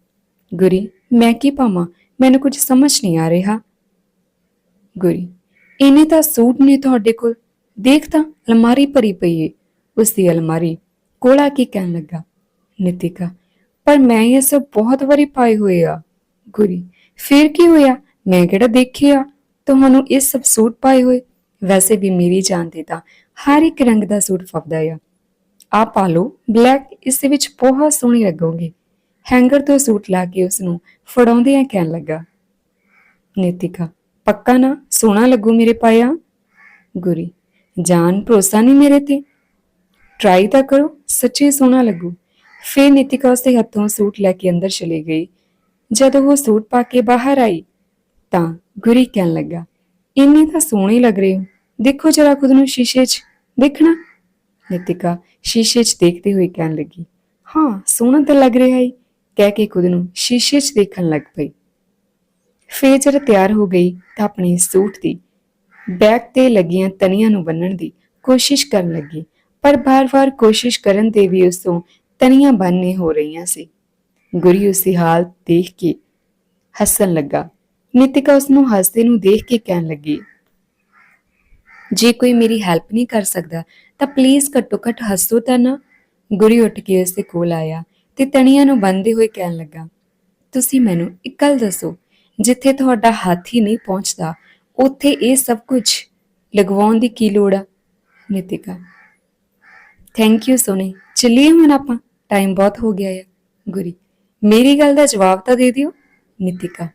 ਗੁਰੀ, ਮੈਂ ਕੀ ਪਾਵਾਂ? ਮੈਨੂੰ ਕੁਝ ਸਮਝ ਨਹੀਂ ਆ ਰਿਹਾ। ਗੁਰੀ ਇਹਨੇ ਤਾਂ ਸੂਟ ਨੇ ਤੁਹਾਡੇ ਕੋਲ। ਦੇਖ ਤਾਂ, ਅਲਮਾਰੀ ਭਰੀ ਪਈ ਏ। ਉਸ ਦੀ ਅਲਮਾਰੀ ਕੋਲ ਆ ਕੇ ਕਹਿਣ ਲੱਗਾ। ਨਿਤਿਕਾ ਪਰ ਮੈਂ ਇਹ ਸਭ ਬਹੁਤ ਵਾਰੀ ਪਾਏ ਹੋਏ ਆ, ਗੁਰੀ। ਫਿਰ ਕੀ ਹੋਇਆ? ਮੈਂ ਕਿਹੜਾ ਦੇਖਿਆ? ਤੁਹਾਨੂੰ ਇਹ ਸਭ ਸੂਟ ਪਾਏ ਹੋਏ? ਵੈਸੇ ਵੀ ਮੇਰੀ ਜਾਨ ਦੇ ਤਾਂ ਹਰ ਇੱਕ ਰੰਗ ਦਾ ਸੂਟ ਫੱਬਦਾ ਆ। ਆ ਪਾ ਲਓ, ਬਲੈਕ, ਇਸ ਵਿੱਚ ਬਹੁਤ ਸੋਹਣੀ ਲੱਗੋਗੇ। ਹੈਂਗਰ ਤੋਂ ਸੂਟ ਲਾ ਕੇ ਉਸ ਨੂੰ ਫੜਾਉਂਦੇ ਆ ਕਹਿਣ ਲੱਗਾ, ਨਿਤਿਕਾ, ਪੱਕਾ ਨਾ? ਸੋਹਣਾ ਲੱਗੂ ਮੇਰੇ ਪਾਇਆ? ਗੁਰੀ, ਜਾਨ, ਭਰੋਸਾ ਨਹੀਂ ਮੇਰੇ ਤੇ? ਟਰਾਈ ਤਾਂ ਕਰੋ, ਸੱਚੇ ਸੋਹਣਾ ਲੱਗੂ। ਫਿਰ ਨਿਤਿਕਾ ਉਸਦੇ ਹੱਥੋਂ ਸੂਟ ਲੈ ਕੇ ਅੰਦਰ ਚਲੀ ਗਈ। ਜਦੋਂ ਉਹ ਸੂਟ ਪਾ ਕੇ ਬਾਹਰ ਆਈ, ਤਾਂ ਗੁਰੀ ਕਹਿਣ ਲੱਗਾ, ਇੰਨੀ ਤਾਂ ਸੋਹਣੀ ਲੱਗ ਰਹੀ ਹੋ। ਦੇਖੋ ਜਰਾ ਖੁਦ ਨੂੰ ਸ਼ੀਸ਼ੇ 'ਚ, ਦੇਖਣਾ? ਨਿਤਿਕਾ ਸ਼ੀਸ਼ੇ 'ਚ ਦੇਖਦੇ ਹੋਏ ਕਹਿਣ ਲੱਗੀ, ਹਾਂ, ਸੋਹਣਾ ਤਾਂ ਲੱਗ ਰਿਹਾ ਹੈ ਕਹਿ ਕੇ ਖੁਦ ਨੂੰ ਸ਼ੀਸ਼ੇ 'ਚ ਦੇਖਣ ਲੱਗ ਪਈ। ਫੇਰ ਜਦ ਤਿਆਰ ਹੋ ਗਈ ਤਾਂ ਆਪਣੇ ਸੂਟ ਦੀ ਬੈਗ ਤੇ ਲੱਗੀਆਂ ਤਣੀਆਂ ਨੂੰ ਬੰਨਣ ਦੀ ਕੋਸ਼ਿਸ਼ ਕਰਨ ਲੱਗੀ। ਪਰ ਬਾਰ-ਬਾਰ ਕੋਸ਼ਿਸ਼ ਕਰਨ ਤੇ ਵੀ ਉਸ ਤੋਂ ਤਣੀਆਂ ਬੰਨ੍ਹੇ ਹੋ ਰਹੀਆਂ ਸੀ। ਗੁਰੀ ਉਸ ਦੀ ਹਾਲਤ ਦੇਖ ਕੇ ਹੱਸਣ ਲੱਗਾ। ਨਿਤਿਕਾ ਉਸ ਨੂੰ ਹੱਸਦੇ ਨੂੰ ਦੇਖ ਕੇ ਕਹਿਣ ਲੱਗੀ, ਜੇ ਕੋਈ ਮੇਰੀ ਹੈਲਪ ਨਹੀਂ ਕਰ ਸਕਦਾ, ਤਾਂ ਪਲੀਜ਼ ਘੱਟੋ ਘੱਟ ਹੱਸੋ ਤਾਂ ਨਾ। ਗੁਰੀ ਉੱਠ ਕੇ ਉਸ ਦੇ ਕੋਲ ਆਇਆ ਤੇ ਤਣੀਆਂ ਨੂੰ ਬੰਨਦੇ ਹੋਏ ਕਹਿਣ ਲੱਗਾ, ਤੁਸੀਂ ਮੈਨੂੰ ਇੱਕ ਗੱਲ ਦੱਸੋ, ਜਿੱਥੇ ਤੁਹਾਡਾ ਹੱਥ ਹੀ ਨਹੀਂ ਪਹੁੰਚਦਾ, ਉੱਥੇ ਇਹ ਸਭ ਕੁਝ ਲਗਵਾਉਣ ਦੀ ਕੀ ਲੋੜ ਆ? ਨਿਤਿਕਾ ਥੈਂਕ ਯੂ ਸੋਨੇ। ਚੱਲੀਏ ਹੁਣ ਆਪਾਂ? ਟਾਈਮ ਬਹੁਤ ਹੋ ਗਿਆ ਹੈ ਗੁਰੀ। ਮੇਰੀ ਗੱਲ ਦਾ ਜਵਾਬ ਤਾਂ ਦੇ ਦਿਓ, ਨਿਤਿਕਾ।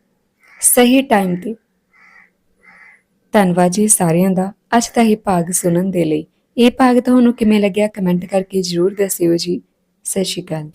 ਸਹੀ ਟਾਈਮ ਤੇ। ਧੰਨਵਾਦ ਜੀ ਸਾਰਿਆਂ ਦਾ। ਅੱਜ ਦਾ ਇਹ ਭਾਗ ਸੁਣਨ ਦੇ ਲਈ। ਇਹ ਭਾਗ ਤੁਹਾਨੂੰ ਕਿਵੇਂ ਲੱਗਿਆ ਕਮੈਂਟ ਕਰਕੇ ਜਰੂਰ ਦੱਸਿਓ ਜੀ। ਸਤਿ ਸ਼੍ਰੀ ਅਕਾਲ।